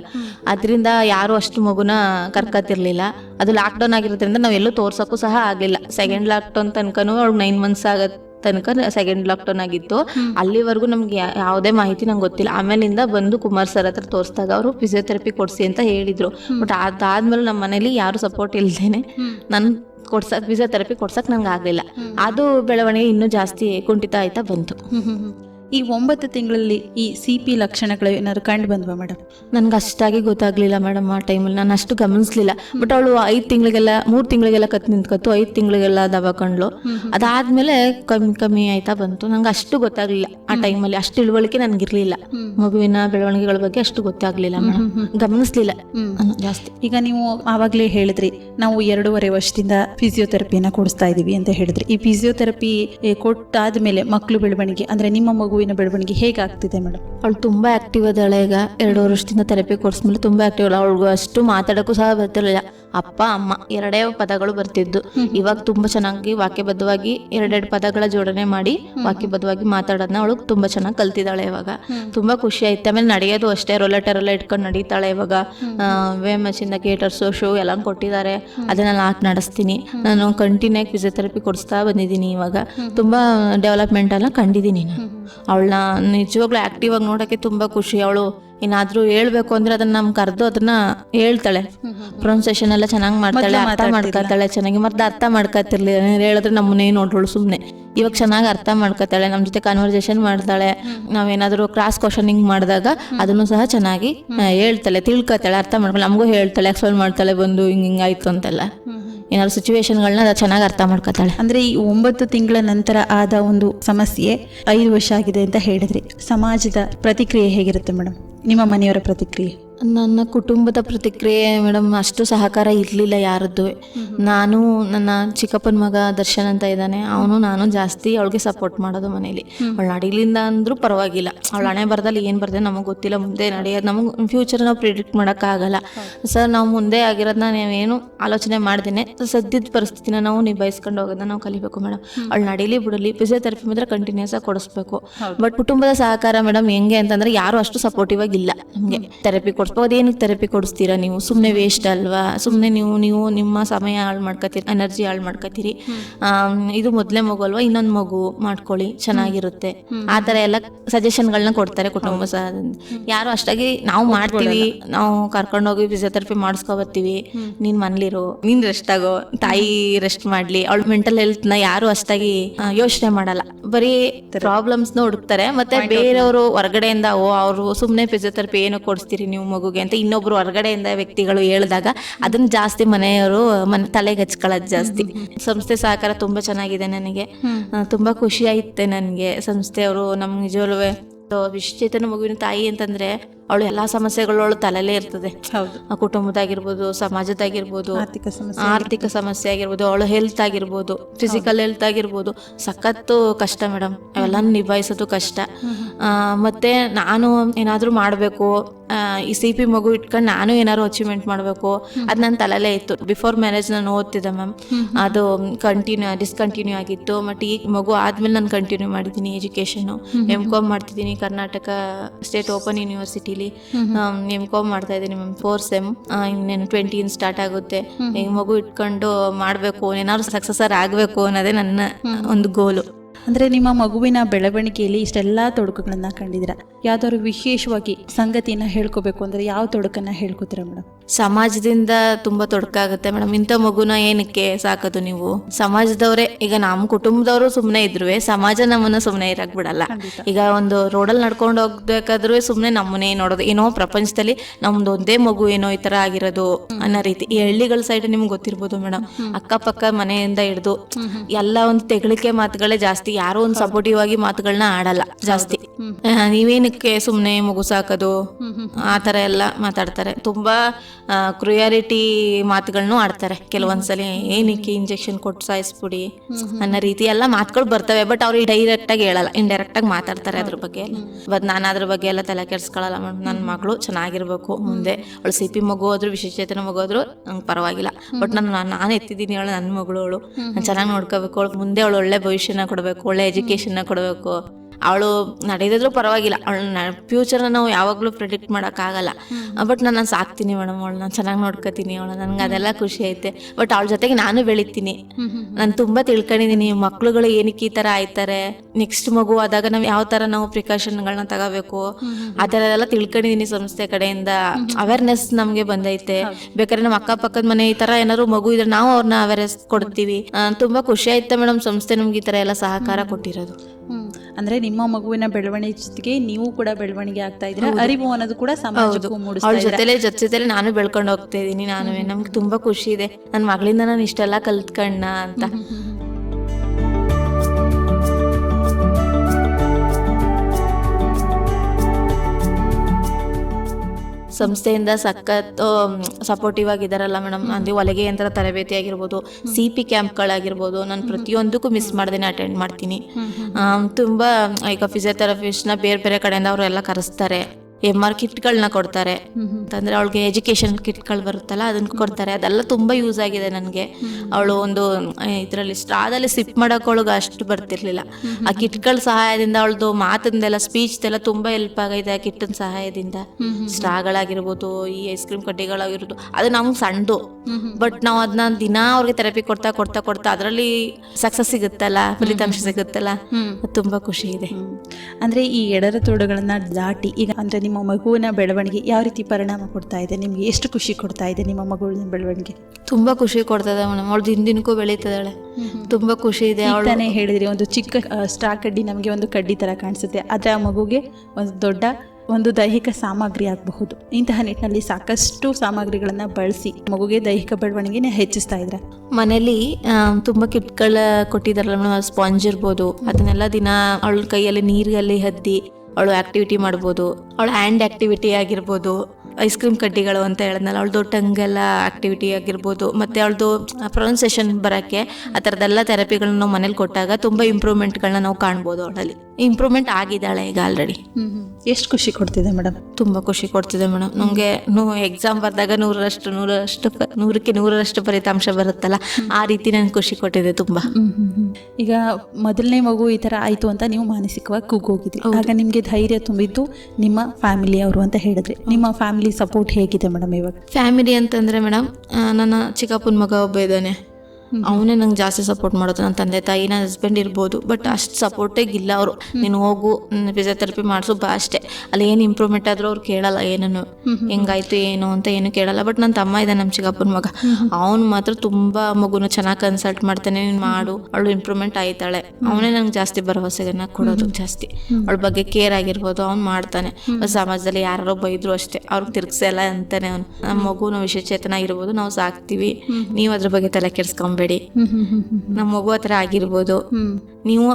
ಅದರಿಂದ ಯಾರು ಅಷ್ಟು ಮಗುನ ಕರ್ಕತಿರ್ಲಿಲ್ಲ. ಅದು ಲಾಕ್ಡೌನ್ ಆಗಿರೋದ್ರಿಂದ ನಾವೆಲ್ಲೂ ತೋರ್ಸೋಕ್ಕೂ ಸಹ ಆಗಲಿಲ್ಲ. ಸೆಕೆಂಡ್ ಲಾಕ್ಡೌನ್ ತನಕನೂ ಅವ್ಳು ನೈನ್ ಮಂತ್ಸ್ ಆಗ ತನಕ ಸೆಕೆಂಡ್ ಲಾಕ್ಡೌನ್ ಆಗಿತ್ತು. ಅಲ್ಲಿವರೆಗೂ ನಮ್ಗೆ ಯಾವುದೇ ಮಾಹಿತಿ ನಂಗೆ ಗೊತ್ತಿಲ್ಲ. ಆಮೇಲಿಂದ ಬಂದು ಕುಮಾರ್ ಸರ್ ಹತ್ರ ತೋರಿಸಿದಾಗ ಅವರು ಫಿಸಿಯೋಥೆರಪಿ ಕೊಡಿಸಿ ಅಂತ ಹೇಳಿದ್ರು. ಬಟ್ ಅದಾದ್ಮೇಲೆ ನಮ್ಮ ಮನೇಲಿ ಯಾರು ಸಪೋರ್ಟ್ ಇಲ್ದೇನೆ ನನ್ ಕೊಡ್ಸಕ್ ಫಿಸಿಯೋಥೆರಪಿ ಕೊಡ್ಸಕ್ ನಂಗೆ ಆಗಲಿಲ್ಲ. ಅದು ಬೆಳವಣಿಗೆ ಇನ್ನೂ ಜಾಸ್ತಿ ಕುಂಠಿತ ಆಯ್ತಾ ಬಂತು.
ಈ ಒಂಬತ್ತು ತಿಂಗಳಲ್ಲಿ ಈ ಸಿ ಪಿ ಲಕ್ಷಣಗಳು ಏನಾದ್ರು ಕಂಡು ಬಂದ್ವಾ ಮೇಡಮ್
ನನ್ಗೆ ಅಷ್ಟಾಗಿ ಗೊತ್ತಾಗ್ಲಿಲ್ಲ ಮೇಡಮ್ ಆ ಟೈಮಲ್ಲಿ ನಾನು ಅಷ್ಟು ಗಮನಿಸ್ಲಿಲ್ಲ. ಬಟ್ ಅವಳು ಐದು ತಿಂಗಳಿಗೆಲ್ಲ ಮೂರು ತಿಂಗಳಿಗೆಲ್ಲ ಕತ್ ನಿಂತ್ಕತ್ತು. ಐದು ತಿಂಗಳಿಗೆಲ್ಲ ದವಾಕಂಡ್ಲು ಅದಾದ್ಮೇಲೆ ಕಮ್ಮಿ ಕಮ್ಮಿ ಆಯ್ತಾ ಬಂತು. ನಂಗೆ ಅಷ್ಟು ಗೊತ್ತಾಗ್ಲಿಲ್ಲ. ಆ ಟೈಮಲ್ಲಿ ಅಷ್ಟು ತಿಳುವಳಿಕೆ ನನ್ಗಿರ್ಲಿಲ್ಲ. ಮಗುವಿನ ಬೆಳವಣಿಗೆಗಳ ಬಗ್ಗೆ ಅಷ್ಟು ಗೊತ್ತಾಗ್ಲಿಲ್ಲ ಮೇಡಮ್ ಗಮನಿಸ್ಲಿಲ್ಲ. ಜಾಸ್ತಿ.
ಈಗ ನೀವು ಆವಾಗಲೇ ಹೇಳಿದ್ರಿ ನಾವು ಎರಡೂವರೆ ವರ್ಷದಿಂದ ಫಿಸಿಯೋಥೆರಪಿನ ಕೊಡಿಸ್ತಾ ಇದೀವಿ ಅಂತ ಹೇಳಿದ್ರಿ. ಈ ಫಿಸಿಯೋಥೆರಪಿ ಕೊಟ್ಟಾದ ಮೇಲೆ ಮಕ್ಕಳು ಬೆಳವಣಿಗೆ ಅಂದ್ರೆ ನಿಮ್ಮ ಮಗುವಿನ ಬೆಳವಣಿಗೆ ಹೇಗಾಗ್ತಿದೆ ಮೇಡಮ್?
ಅವಳು ತುಂಬಾ ಆಕ್ಟಿವ್ ಅದಾಳೆ ಈಗ. ಎರಡು ವರ್ಷದಿಂದ ಥೆರಪಿ ಕೊಡಿಸ್ಮೇಲೆ ಮೇಲೆ ತುಂಬಾ ಆಕ್ಟಿವ್ ಅವಳು. ಅವಳಿಗೂ ಅಷ್ಟು ಮಾತಾಡೋಕ್ಕೂ ಸಹ ಬರ್ತಿರ್ಲಿಲ್ಲ. ಅಪ್ಪ, ಅಮ್ಮ ಎರಡೇ ಪದಗಳು ಬರ್ತಿದ್ದು. ಇವಾಗ ತುಂಬಾ ಚೆನ್ನಾಗಿ ವಾಕ್ಯಬದ್ಧವಾಗಿ ಎರಡೆರಡು ಪದಗಳ ಜೋಡಣೆ ಮಾಡಿ ವಾಕ್ಯಬದ್ಧವಾಗಿ ಮಾತಾಡೋದನ್ನ ಅವಳು ತುಂಬಾ ಚೆನ್ನಾಗಿ ಕಲ್ತಿದ್ದಾಳೆ ಇವಾಗ. ತುಂಬಾ ಖುಷಿ ಆಯ್ತು. ಆಮೇಲೆ ನಡೆಯೋದು ಅಷ್ಟೇ ರೊಲೆಟರ್ ಎಲ್ಲ ಇಟ್ಕೊಂಡು ನಡೀತಾಳೆ ಇವಾಗ. ವೇ ಇಂದ ಕೇಟರ್ಸು ಶೋ ಎಲ್ಲ ಕೊಟ್ಟಿದ್ದಾರೆ. ಅದನ್ನೆಲ್ಲ ಹಾಕಿ ನಡೆಸ್ತೀನಿ. ನಾನು ಕಂಟಿನ್ಯೂ ಫಿಸಿಯೋಥೆರಪಿ ಕೊಡಿಸ್ತಾ ಬಂದಿದ್ದೀನಿ ಇವಾಗ. ತುಂಬಾ ಡೆವಲಪ್ಮೆಂಟ್ ಎಲ್ಲ ಕಂಡಿದ್ದೀನಿ ನಾನು. ಅವಳನ್ನ ನಿಜವಾಗ್ಲೂ ಆಕ್ಟಿವ್ ಆಗಿ ನೋಡೋಕೆ ತುಂಬಾ ಖುಷಿ. ಅವಳು ಏನಾದ್ರೂ ಹೇಳ್ಬೇಕು ಅಂದ್ರೆ ಅದನ್ನ ನಮ್ ಕರೆದು ಅದನ್ನ ಹೇಳ್ತಾಳೆ. ಪ್ರೊನೌನ್ಸೇಷನ್ ಎಲ್ಲ ಚೆನ್ನಾಗಿ ಮಾಡ್ತಾಳೆ ಅರ್ಥ ಮಾಡ್ಕೊತಾಳೆ ಚೆನ್ನಾಗಿ. ಮತ್ತೆ ಅರ್ಥ ಮಾಡ್ಕೊತಿರ್ಲಿ. ಹೇಳಿದ್ರೆ ನಮ್ಮನ್ನೇ ನೋಡ್ರೋಳು ಸುಮ್ಮನೆ ಇವಾಗ ಚೆನ್ನಾಗಿ ಅರ್ಥ ಮಾಡ್ಕೊತಾಳೆ ನಮ್ಮ ಜೊತೆ ಕನ್ವರ್ಸೇಷನ್ ಮಾಡ್ತಾಳೆ. ನಾವೇನಾದರೂ ಕ್ರಾಸ್ ಕ್ವಶನಿಂಗ್ ಮಾಡಿದಾಗ ಅದನ್ನು ಸಹ ಚೆನ್ನಾಗಿ ಹೇಳ್ತಾಳೆ ತಿಳ್ಕೊತಾಳೆ ಅರ್ಥ ಮಾಡ್ಕೊಳ್ಳಿ ನಮಗೂ ಹೇಳ್ತಾಳೆ ಎಕ್ಸ್ಪ್ಲೈನ್ ಮಾಡ್ತಾಳೆ ಬಂದು ಹಿಂಗ್ ಹಿಂಗಾಯ್ತು ಅಂತೆಲ್ಲ. ಏನಾದ್ರು ಸಿಚುವೇಶನ್ಗಳನ್ನ ಚೆನ್ನಾಗಿ ಅರ್ಥ ಮಾಡ್ಕೊತಾಳೆ.
ಅಂದ್ರೆ ಈ ಒಂಬತ್ತು ತಿಂಗಳ ನಂತರ ಆದ ಒಂದು ಸಮಸ್ಯೆ ಐದು ವರ್ಷ ಆಗಿದೆ ಅಂತ ಹೇಳಿದ್ರಿ. ಸಮಾಜದ ಪ್ರತಿಕ್ರಿಯೆ ಹೇಗಿರುತ್ತೆ ಮೇಡಮ್ ನಿಮ್ಮ ಮನೆಯವರ ಪ್ರತಿಕ್ರಿಯೆ.
ನನ್ನ ಕುಟುಂಬದ ಪ್ರತಿಕ್ರಿಯೆ ಮೇಡಮ್ ಅಷ್ಟು ಸಹಕಾರ ಇರಲಿಲ್ಲ ಯಾರದ್ದು. ನಾನು ನನ್ನ ಚಿಕ್ಕಪ್ಪನ ಮಗ ದರ್ಶನ್ ಅಂತ ಇದ್ದಾನೆ. ಅವನು ನಾನು ಜಾಸ್ತಿ ಅವಳಿಗೆ ಸಪೋರ್ಟ್ ಮಾಡೋದು ಮನೇಲಿ. ಅವಳು ನಡೀಲಿಂದ ಅಂದ್ರೂ ಪರವಾಗಿಲ್ಲ. ಅವಳು ಹಣೆ ಬರ್ದಲ್ಲಿ ಏನು ಬರ್ದೆ ನಮಗೆ ಗೊತ್ತಿಲ್ಲ. ಮುಂದೆ ನಡೆಯೋದು ನಮಗೆ ಫ್ಯೂಚರ್ ನಾವು ಪ್ರಿಡಿಕ್ಟ್ ಮಾಡೋಕ್ಕಾಗಲ್ಲ ಸರ್ ನಾವು ಮುಂದೆ ಆಗಿರೋದನ್ನ ನಾವೇನು ಆಲೋಚನೆ ಮಾಡ್ದೇನೆ. ಸದ್ಯದ ಪರಿಸ್ಥಿತಿನ ನಾವು ನಿಭಾಯಿಸ್ಕೊಂಡು ಹೋಗೋದನ್ನ ನಾವು ಕಲಿಬೇಕು ಮೇಡಮ್. ಅವಳು ನಡೀಲಿ ಬಿಡಲಿ ಫಿಸಿಯೋಥೆರಪಿ ಮಾತ್ರ ಕಂಟಿನ್ಯೂಸ್ ಆಗಿ ಕೊಡಿಸ್ಬೇಕು. ಬಟ್ ಕುಟುಂಬದ ಸಹಕಾರ ಮೇಡಮ್ ಹೆಂಗೆ ಅಂತಂದ್ರೆ ಯಾರು ಅಷ್ಟು ಸಪೋರ್ಟಿವ್ ಆಗಿಲ್ಲ. ನಮಗೆ ಥೆರಪಿ ಕೊಡಿಸ್ಬೋದು ಅದೇನಕ್ಕೆ ಥೆರಪಿ ಕೊಡಿಸ್ತೀರಾ ನೀವು? ಸುಮ್ಮನೆ ವೇಸ್ಟ್ ಅಲ್ವಾ? ಸುಮ್ಮನೆ ನೀವು ನೀವು ನಿಮ್ಮ ಸಮಯ ಹಾಳು ಮಾಡ್ಕೊತೀರಿ ಎನರ್ಜಿ ಹಾಳು ಮಾಡ್ಕೊತೀರಿ. ಇದು ಮೊದಲೇ ಮಗು ಅಲ್ವಾ? ಇನ್ನೊಂದು ಮಗು ಮಾಡ್ಕೊಳ್ಳಿ ಚೆನ್ನಾಗಿರುತ್ತೆ. ಆ ಥರ ಎಲ್ಲ ಸಜೆಷನ್ಗಳನ್ನ ಕೊಡ್ತಾರೆ ಕುಟುಂಬ ಸಹ. ಯಾರು ಅಷ್ಟಾಗಿ ನಾವು ಮಾಡ್ತೀವಿ ನಾವು ಕರ್ಕೊಂಡೋಗಿ ಫಿಸಿಯೋಥೆರಪಿ ಮಾಡಿಸ್ಕೊ ಬರ್ತೀವಿ. ನೀನ್ ಮನ್ಲಿರು ನೀನು ರೆಸ್ಟ್ ಆಗೋ ತಾಯಿ ರೆಸ್ಟ್ ಮಾಡ್ಲಿ. ಅವಳ ಮೆಂಟಲ್ ಹೆಲ್ತ್ನ ಯಾರು ಅಷ್ಟಾಗಿ ಯೋಚನೆ ಮಾಡಲ್ಲ. ಬರೀ ಪ್ರಾಬ್ಲಮ್ಸ್ನ ಹುಡುಕ್ತಾರೆ ಮತ್ತೆ ಬೇರೆಯವರು ಹೊರಗಡೆಯಿಂದ ಓ ಅವರು ಸುಮ್ಮನೆ ಫಿಸಿಯೋಥೆರಪಿ ಏನೋ ಕೊಡಿಸ್ತೀರಿ ನೀವು ಮಗುಗೆ ಅಂತ ಇನ್ನೊಬ್ರು ಹೊರಗಡೆಯಿಂದ ವ್ಯಕ್ತಿಗಳು ಹೇಳಿದಾಗ ಅದನ್ನ ಜಾಸ್ತಿ ಮನೆಯವರು ಮನೆ ತಲೆಗೆ ಹಚ್ಕೊಳ್ಳೋದು ಜಾಸ್ತಿ. ಸಂಸ್ಥೆ ಸಹಕಾರ ತುಂಬಾ ಚೆನ್ನಾಗಿದೆ ನನಗೆ. ತುಂಬಾ ಖುಷಿ ಆಯ್ತೆ ನನಗೆ ಸಂಸ್ಥೆಯವರು ನಮ್ಗೆ ನಿಜವಲ್ವೇ ವಿಶ್ವಚೇತನ ಮಗುವಿನ ತಾಯಿ ಅಂತಂದ್ರೆ ಅವಳು ಎಲ್ಲಾ ಸಮಸ್ಯೆಗಳು ಅವಳು ತಲೆಲೇ ಇರ್ತದೆ.
ಹೌದು.
ಆ ಕುಟುಂಬದಾಗಿರ್ಬೋದು ಸಮಾಜದಾಗಿರ್ಬೋದು
ಆರ್ಥಿಕ ಸಮಸ್ಯೆ.
ಆರ್ಥಿಕ ಸಮಸ್ಯೆ ಆಗಿರ್ಬೋದು ಅವಳ ಹೆಲ್ತ್ ಆಗಿರ್ಬೋದು ಫಿಸಿಕಲ್ ಹೆಲ್ತ್ ಆಗಿರ್ಬೋದು ಸಖತ್ತು ಕಷ್ಟ ಮೇಡಮ್ ಅವೆಲ್ಲಾನು ನಿಭಾಯಿಸೋದು ಕಷ್ಟ. ಮತ್ತೆ ನಾನು ಏನಾದರೂ ಮಾಡಬೇಕು ಈ ಸಿ ಪಿ ಮಗು ಇಟ್ಕೊಂಡು ನಾನು ಏನಾದ್ರು ಅಚೀವ್ಮೆಂಟ್ ಮಾಡಬೇಕು ಅದು ನನ್ನ ತಲೆಲೇ ಇತ್ತು. ಬಿಫೋರ್ ಮ್ಯಾರೇಜ್ ನಾನು ಓದ್ತಿದ್ದೆ ಮ್ಯಾಮ್ ಅದು ಕಂಟಿನ್ಯೂ ಡಿಸ್ಕಂಟಿನ್ಯೂ ಆಗಿತ್ತು. ಮತ್ತು ಈ ಮಗು ಆದ್ಮೇಲೆ ನಾನು ಕಂಟಿನ್ಯೂ ಮಾಡಿದ್ದೀನಿ ಎಜುಕೇಷನು ಎಂ ಕಾಮ್ ಮಾಡ್ತಿದ್ದೀನಿ ಕರ್ನಾಟಕ ಸ್ಟೇಟ್ ಓಪನ್ ಯೂನಿವರ್ಸಿಟಿಲಿ ಎಂ ಕಾಮ್ ಮಾಡ್ತಾ ಇದ್ದೀನಿ ಮ್ಯಾಮ್ ಫೋರ್ ಸೆಮ್ ಇನ್ನೇನು ಟ್ವೆಂಟಿ ಇನ್ ಸ್ಟಾರ್ಟ್ ಆಗುತ್ತೆ. ಈ ಮಗು ಇಟ್ಕೊಂಡು ಮಾಡಬೇಕು ಏನಾದ್ರು ಸಕ್ಸಸರ್ ಆಗಬೇಕು ಅನ್ನೋದೇ ನನ್ನ ಒಂದು ಗೋಲು
ಅಂದ್ರೆ ನಿಮ್ಮ ಮಗುವಿನ ಬೆಳವಣಿಗೆಯಲ್ಲಿ ಇಷ್ಟೆಲ್ಲ ತೊಡಕುಗಳನ್ನ ಕಂಡಿದ್ದೀರಾ? ಯಾವ್ದಾದ್ರು ವಿಶೇಷವಾಗಿ ಸಂಗತಿಯನ್ನ ಹೇಳ್ಕೋಬೇಕು ಅಂದ್ರೆ ಯಾವ ತೊಡಕನ್ನ ಹೇಳ್ಕೊತೀರಾ ಮೇಡಮ್
ಸಮಾಜದಿಂದ ತುಂಬಾ ತೊಡಕಾಗುತ್ತೆ. ಮೇಡಮ್ ಇಂಥ ಮಗುನ ಏನಕ್ಕೆ ಸಾಕೋದು ನೀವು? ಸಮಾಜದವರೇ ಈಗ ನಮ್ಮ ಕುಟುಂಬದವರು ಸುಮ್ಮನೆ ಇದ್ರು ಸಮಾಜ ನಮ್ಮನ್ನ ಸುಮ್ಮನೆ ಇರಕ್ ಬಿಡಲ್ಲ ಈಗ ಒಂದು ರೋಡಲ್ಲಿ ನಡ್ಕೊಂಡು ಹೋಗ್ಬೇಕಾದ್ರು ಸುಮ್ಮನೆ ನಮ್ಮನೆ ನೋಡೋದು. ಏನೋ ಪ್ರಪಂಚದಲ್ಲಿ ನಮ್ದು ಒಂದೇ ಮಗು ಏನೋ ಈ ತರ ಆಗಿರೋದು ಅನ್ನೋ ರೀತಿ. ಈ ಹಳ್ಳಿಗಳ ಸೈಡ್ ನಿಮ್ಗೆ ಗೊತ್ತಿರ್ಬೋದು ಮೇಡಮ್. ಅಕ್ಕಪಕ್ಕ ಮನೆಯಿಂದ ಹಿಡ್ದು ಎಲ್ಲ ಒಂದು ತೆಗಳಿಕೆ ಮಾತುಗಳೇ ಜಾಸ್ತಿ. ಯಾರು ಒಂದು ಸಪೋರ್ಟಿವ್ ಆಗಿ ಮಾತುಗಳನ್ನ ಆಡಲ್ಲ ಜಾಸ್ತಿ. ನೀವೇನಕ್ಕೆ ಸುಮ್ಮನೆ ಮಗು ಸಾಕೋದು? ಆ ತರ ಎಲ್ಲ ಮಾತಾಡ್ತಾರೆ. ತುಂಬಾ ಕ್ರುಯಾರಿಟಿ ಮಾತುಗಳನ್ನೂ ಆಡ್ತಾರೆ. ಕೆಲವೊಂದ್ಸಲಿ ಏನಕ್ಕೆ ಇಂಜೆಕ್ಷನ್ ಕೊಟ್ಟು ಸಾಯಿಸ್ಬಿಡಿ ಅನ್ನೋ ರೀತಿ ಎಲ್ಲ ಮಾತುಗಳು ಬರ್ತವೆ. ಬಟ್ ಅವ್ರಿಗೆ ಡೈರೆಕ್ಟ್ ಆಗಿ ಹೇಳಲ್ಲ. ಇಂಡೈರೆಕ್ಟ್ ಆಗಿ ಮಾತಾಡ್ತಾರೆ ಅದ್ರ ಬಗ್ಗೆ ಎಲ್ಲ. ಬಟ್ ನಾನು ಅದ್ರ ಬಗ್ಗೆ ಎಲ್ಲ ತಲೆ ಕೆಡ್ಸ್ಕೊಳಲ್ಲ ಮೇಡಮ್ ನನ್ನ ಮಗಳು ಚೆನ್ನಾಗಿರ್ಬೇಕು ಮುಂದೆ. ಅವಳು ಸಿಪಿ ಮಗು ಹೋದ್ರು ವಿಶೇಷಚೇತನ ಮಗು ಹೋದ್ರು ನಂಗೆ ಪರವಾಗಿಲ್ಲ. ಬಟ್ ನಾನು ನಾನು ಎತ್ತಿದ್ದೀನಿ ಅವಳು ನನ್ನ ಮಗಳು ಅವಳು. ನಾನು ಚೆನ್ನಾಗಿ ನೋಡ್ಕೋಬೇಕು. ಅವಳು ಮುಂದೆ ಅವಳು ಒಳ್ಳೆ ಭವಿಷ್ಯನ ಕೊಡಬೇಕು. ಒಳ್ಳೆ ಎಜುಕೇಶನ್ ಕೊಡಬೇಕು. ಅವಳು ನಡೆದಿದ್ರು ಪರವಾಗಿಲ್ಲ. ಅವಳ ಫ್ಯೂಚರ್ನ ನಾವು ಯಾವಾಗಲೂ ಪ್ರಿಡಿಕ್ಟ್ ಆಗಲ್ಲ. ಬಟ್ ನಾನು ಸಾಕ್ತೀನಿ ಮೇಡಮ್ ಅವಳು ನಾನು ಚೆನ್ನಾಗಿ ನೋಡ್ಕೋತೀನಿ ಅವಳು ನನಗೆ ಅದೆಲ್ಲ ಖುಷಿ ಐತೆ. ಬಟ್ ಅವಳ ಜೊತೆಗೆ ನಾನು ಬೆಳಿತೀನಿ. ನಾನು ತುಂಬಾ ತಿಳ್ಕೊಂಡಿದ್ದೀನಿ ಮಕ್ಳುಗಳು ಏನಕ್ಕೆ ಈ ತರ ಆಯ್ತಾರೆ ನೆಕ್ಸ್ಟ್ ಮಗು ಆದಾಗ ನಾವು ಯಾವ ತರ ನಾವು ಪ್ರಿಕಾಷನ್ಗಳನ್ನ ತಗೋಬೇಕು ಆ ಥರ ಎಲ್ಲ ತಿಳ್ಕೊಂಡಿದ್ದೀನಿ ಸಂಸ್ಥೆ ಕಡೆಯಿಂದ. ಅವೇರ್ನೆಸ್ ನಮಗೆ ಬಂದೈತೆ. ಬೇಕಾದ್ರೆ ನಮ್ಮ ಅಕ್ಕಪಕ್ಕದ ಮನೆ ಈ ತರ ಏನಾದ್ರು ಮಗು ಇದ್ರೆ ನಾವು ಅವ್ರನ್ನ ಅವೇರ್ನೆಸ್ ಕೊಡ್ತೀವಿ. ತುಂಬಾ ಖುಷಿ ಆಯ್ತಾ ಮೇಡಮ್ ಸಂಸ್ಥೆ ನಮ್ಗೆ ಈ ತರ ಎಲ್ಲ ಸಹಕಾರ ಕೊಟ್ಟಿರೋದು.
ಅಂದ್ರೆ ನಿಮ್ಮ ಮಗುವಿನ ಬೆಳವಣಿಗೆ ಜೊತೆಗೆ ನೀವು ಕೂಡ ಬೆಳವಣಿಗೆ ಆಗ್ತಾ ಇದ್ದೀರಾ? ಅರಿವು ಅನ್ನೋದು ಕೂಡ ಸಮಾಜಕ್ಕೂ
ಅವಳ ಜೊತೆಲೆ ಜೊತೆ ಜೊತೆಲೆ ನಾನು ಬೆಳ್ಕೊಂಡು ಹೋಗ್ತಾ ಇದ್ದೀನಿ. ನಾನು ನಮ್ಗೆ ತುಂಬಾ ಖುಷಿ ಇದೆ. ನನ್ನ ಮಗಳಿಂದ ನಾನು ಇಷ್ಟೆಲ್ಲ ಕಲ್ತ್ಕಣ್ಣ ಅಂತ. ಸಂಸ್ಥೆಯಿಂದ ಸಖತ್ ಸಪೋರ್ಟಿವ್ ಆಗಿದಾರಲ್ಲ ಮೇಡಮ್ ಅಂದ್ರೆ ಹೊಲಿಗೆ ಯಂತ್ರ ತರಬೇತಿ ಆಗಿರ್ಬೋದು ಸಿ ಪಿ ಕ್ಯಾಂಪ್ಗಳಾಗಿರ್ಬೋದು ನಾನು ಪ್ರತಿಯೊಂದಕ್ಕೂ ಮಿಸ್ ಮಾಡ್ದೇನೆ ಅಟೆಂಡ್ ಮಾಡ್ತೀನಿ. ತುಂಬ ತುಂಬಾ ಈಗ ಫಿಸಿಯೋಥೆರಪಿಸ್ಟ್ನ ಬೇರೆ ಬೇರೆ ಕಡೆಯಿಂದ ಅವರೆಲ್ಲ ಕರೆಸ್ತಾರೆ. ಎಂ ಆರ್ ಕಿಟ್ಗಳನ್ನ ಕೊಡ್ತಾರೆ. ಅಂತಂದ್ರೆ ಅವಳಿಗೆ ಎಜುಕೇಶನ್ ಕಿಟ್ಗಳು ಬರುತ್ತಲ್ಲ, ಅದನ್ನ ಕೊಡ್ತಾರೆ. ಅದೆಲ್ಲ ತುಂಬಾ ಯೂಸ್ ಆಗಿದೆ ನನಗೆ. ಅವಳು ಒಂದು ಇದರಲ್ಲಿ ಸ್ಟ್ರಾದಲ್ಲಿ ಸಿಪ್ ಮಾಡೋಕೊಳಗ ಅಷ್ಟು ಬರ್ತಿರ್ಲಿಲ್ಲ. ಆ ಕಿಟ್ಗಳ ಸಹಾಯದಿಂದ ಅವಳದು ಮಾತಂದೆಲ್ಲ ಸ್ಪೀಚ್ದೆಲ್ಲ ತುಂಬಾ ಹೆಲ್ಪ್ ಆಗೈತೆ ಆ ಕಿಟ್ಟನ ಸಹಾಯದಿಂದ. ಸ್ಟ್ರಾಗಳಾಗಿರ್ಬೋದು ಈ ಐಸ್ ಕ್ರೀಮ್ ಕಡ್ಡಿಗಳಾಗಿರ್ಬೋದು, ಅದು ನಮ್ಗೆ ಸಣ್ಣದು ಬಟ್ ನಾವು ಅದನ್ನ ದಿನ ಅವ್ರಿಗೆ ಥೆರಪಿ ಕೊಡ್ತಾ ಕೊಡ್ತಾ ಕೊಡ್ತಾ ಅದರಲ್ಲಿ ಸಕ್ಸಸ್ ಸಿಗುತ್ತಲ್ಲ, ಫಲಿತಾಂಶ ಸಿಗುತ್ತಲ್ಲ ತುಂಬಾ ಖುಷಿ ಇದೆ.
ಅಂದ್ರೆ ಈ ಎಡರ ತೋಡುಗಳನ್ನ ದಾಟಿ, ಈಗ ಅಂದ್ರೆ ನಿಮ್ಮ ಮಗುವಿನ ಬೆಳವಣಿಗೆ ಯಾವ ರೀತಿ ಪರಿಣಾಮ ಕೊಡ್ತಾ ಇದೆ? ನಿಮ್ಗೆ ಎಷ್ಟು ಖುಷಿ ಕೊಡ್ತಾ ಇದೆ ನಿಮ್ಮ ಮಗುವಿನ ಬೆಳವಣಿಗೆ?
ತುಂಬಾ ಖುಷಿ ಕೊಡ್ತದೆ ಮೇಡಮ್. ಅವಳು ದಿನ ದಿನಕ್ಕೂ ಬೆಳೀತದಾಳೆ ತುಂಬಾ ಖುಷಿ ಇದೆ
ತಾನೇ ಹೇಳಿದ್ರಿ ಒಂದು ಚಿಕ್ಕ ಸ್ಟಾಕ್ ಸ್ಟಾ ಕಡ್ಡಿ ನಮಗೆ ಒಂದು ಕಡ್ಡಿ ತರ ಕಾಣಿಸುತ್ತೆ. ಆದ್ರೆ ಆ ಮಗುಗೆ ಒಂದು ದೊಡ್ಡ ಒಂದು ದೈಹಿಕ ಸಾಮಗ್ರಿ ಆಗಬಹುದು. ಇಂತಹ ನಿಟ್ಟಿನಲ್ಲಿ ಸಾಕಷ್ಟು ಸಾಮಗ್ರಿಗಳನ್ನ ಬಳಸಿ ಮಗುಗೆ ದೈಹಿಕ ಬೆಳವಣಿಗೆನ ಹೆಚ್ಚಿಸ್ತಾ ಇದ್ರೆ.
ಮನೇಲಿ ತುಂಬಾ ಕಿಟ್ಗಳ ಕೊಟ್ಟಿದಾರಲ್ಲ ಸ್ಪಾಂಜ್ ಇರ್ಬೋದು. ಅದನ್ನೆಲ್ಲ ದಿನ ಅವಳ ಕೈಯಲ್ಲಿ ನೀರಲ್ಲಿ ಹದ್ದಿ ಅವಳು ಆಕ್ಟಿವಿಟಿ ಮಾಡ್ಬೋದು, ಅವಳು ಹ್ಯಾಂಡ್ ಆಕ್ಟಿವಿಟಿ ಆಗಿರ್ಬೋದು ಐಸ್ ಕ್ರೀಮ್ ಕಡ್ಡಿಗಳು ಅಂತ ಹೇಳಿದ್ನಲ್ಲ ಅವಳದು ಟಂಗೆಲ್ಲ ಆಕ್ಟಿವಿಟಿ ಆಗಿರ್ಬೋದು, ಮತ್ತು ಅವಳದು ಪ್ರೊನೌನ್ಸೇಷನ್ ಬರೋಕ್ಕೆ ಆ ಥರದ್ದೆಲ್ಲ ಥೆರಪಿಗಳನ್ನ ನಾವು ಮನೇಲಿ ಕೊಟ್ಟಾಗ ತುಂಬ ಇಂಪ್ರೂವ್ಮೆಂಟ್ಗಳನ್ನ ನಾವು ಕಾಣ್ಬೋದು ಅವಳಲ್ಲಿ. ಇಂಪ್ರೂವ್ಮೆಂಟ್ ಆಗಿದ್ದಾಳೆ ಈಗ ಆಲ್ರೆಡಿ
ಎಷ್ಟು ಖುಷಿ ಕೊಡ್ತಿದೆ ಮೇಡಮ್?
ತುಂಬ ಖುಷಿ ಕೊಡ್ತಿದೆ ಮೇಡಮ್. ನನಗೆ ನೂ ಎಕ್ಸಾಮ್ ಬರೆದಾಗ ನೂರರಷ್ಟು ನೂರರಷ್ಟು ನೂರಕ್ಕೆ ನೂರರಷ್ಟು ಫಲಿತಾಂಶ ಬರುತ್ತಲ್ಲ ಆ ರೀತಿ ನನಗೆ ಖುಷಿ ಕೊಟ್ಟಿದೆ ತುಂಬ.
ಈಗ ಮೊದಲನೇ ಮಗು ಈ ತರ ಆಯ್ತು ಅಂತ ನೀವು ಮಾನಸಿಕವಾಗಿ ಕುಗ್ಗೋಗಿದ್ರಿ ಆಗ ನಿಮ್ಗೆ ಧೈರ್ಯ ತುಂಬಿದ್ದು ನಿಮ್ಮ ಫ್ಯಾಮಿಲಿ ಅವರು ಅಂತ ಹೇಳಿದ್ರಿ. ನಿಮ್ಮ ಫ್ಯಾಮಿಲಿ ಸಪೋರ್ಟ್ ಹೇಗಿದೆ ಮೇಡಮ್ ಇವಾಗ?
ಫ್ಯಾಮಿಲಿ ಅಂತಂದರೆ ಮೇಡಮ್ ನನ್ನ ಚಿಕ್ಕಪ್ಪನ ಮಗ ಒಬ್ಬ ಇದ್ದಾನೆ. ಅವನೇ ನಂಗೆ ಜಾಸ್ತಿ ಸಪೋರ್ಟ್ ಮಾಡೋದು. ನನ್ನ ತಂದೆ ತಾಯಿ ನನ್ನ ಹಸ್ಬೆಂಡ್ ಇರ್ಬೋದು ಬಟ್ ಅಷ್ಟು ಸಪೋರ್ಟೇ ಇಲ್ಲ ಅವರು. ನೀನು ಹೋಗು ಫಿಸಿಯೋಥೆರಪಿ ಮಾಡಿಸು ಬಾ ಅಷ್ಟೇ. ಅಲ್ಲಿ ಏನು ಇಂಪ್ರೂವ್ಮೆಂಟ್ ಆದರೂ ಅವ್ರು ಕೇಳಲ್ಲ ಏನನ್ನು. ಹೆಂಗಾಯ್ತು ಏನು ಅಂತ ಏನು ಕೇಳಲ್ಲ. ಬಟ್ ನನ್ನ ತಮ್ಮ ಇದೆ ನಮ್ಮ ಚಿಕ್ಕಪ್ಪನ ಮಗ. ಅವನು ಮಾತ್ರ ತುಂಬ ಮಗುನ ಚೆನ್ನಾಗಿ ಕನ್ಸಲ್ಟ್ ಮಾಡ್ತಾನೆ ನೀನು ಮಾಡು. ಅವಳು ಇಂಪ್ರೂವ್ಮೆಂಟ್ ಆಯ್ತಾಳೆ. ಅವನೇ ನಂಗೆ ಜಾಸ್ತಿ ಭರವಸೆಗಳನ್ನ ಕೊಡೋದು ಜಾಸ್ತಿ. ಅವಳ ಬಗ್ಗೆ ಕೇರ್ ಆಗಿರ್ಬೋದು ಅವ್ನು ಮಾಡ್ತಾನೆ. ಸಮಾಜದಲ್ಲಿ ಯಾರೋ ಬೈದ್ರು ಅಷ್ಟೇ. ಅವ್ರಿಗೆ ತಿರ್ಗಿಸಲ್ಲ ಅಂತಾನೆ ಅವನು. ನಮ್ಮ ಮಗುನ ಚೇತನ ಇರ್ಬೋದು ನಾವು ಸಾಕ್ತಿವಿ. ನೀವು ಅದ್ರ ಬಗ್ಗೆ ತಲೆ ಕೆಡ್ಸ್ಕೊಂಬೇಡಿ ನಮ್ಮ ಮಗು ಆ ಥರ ಆಗಿರ್ಬೋದು. ನೀವು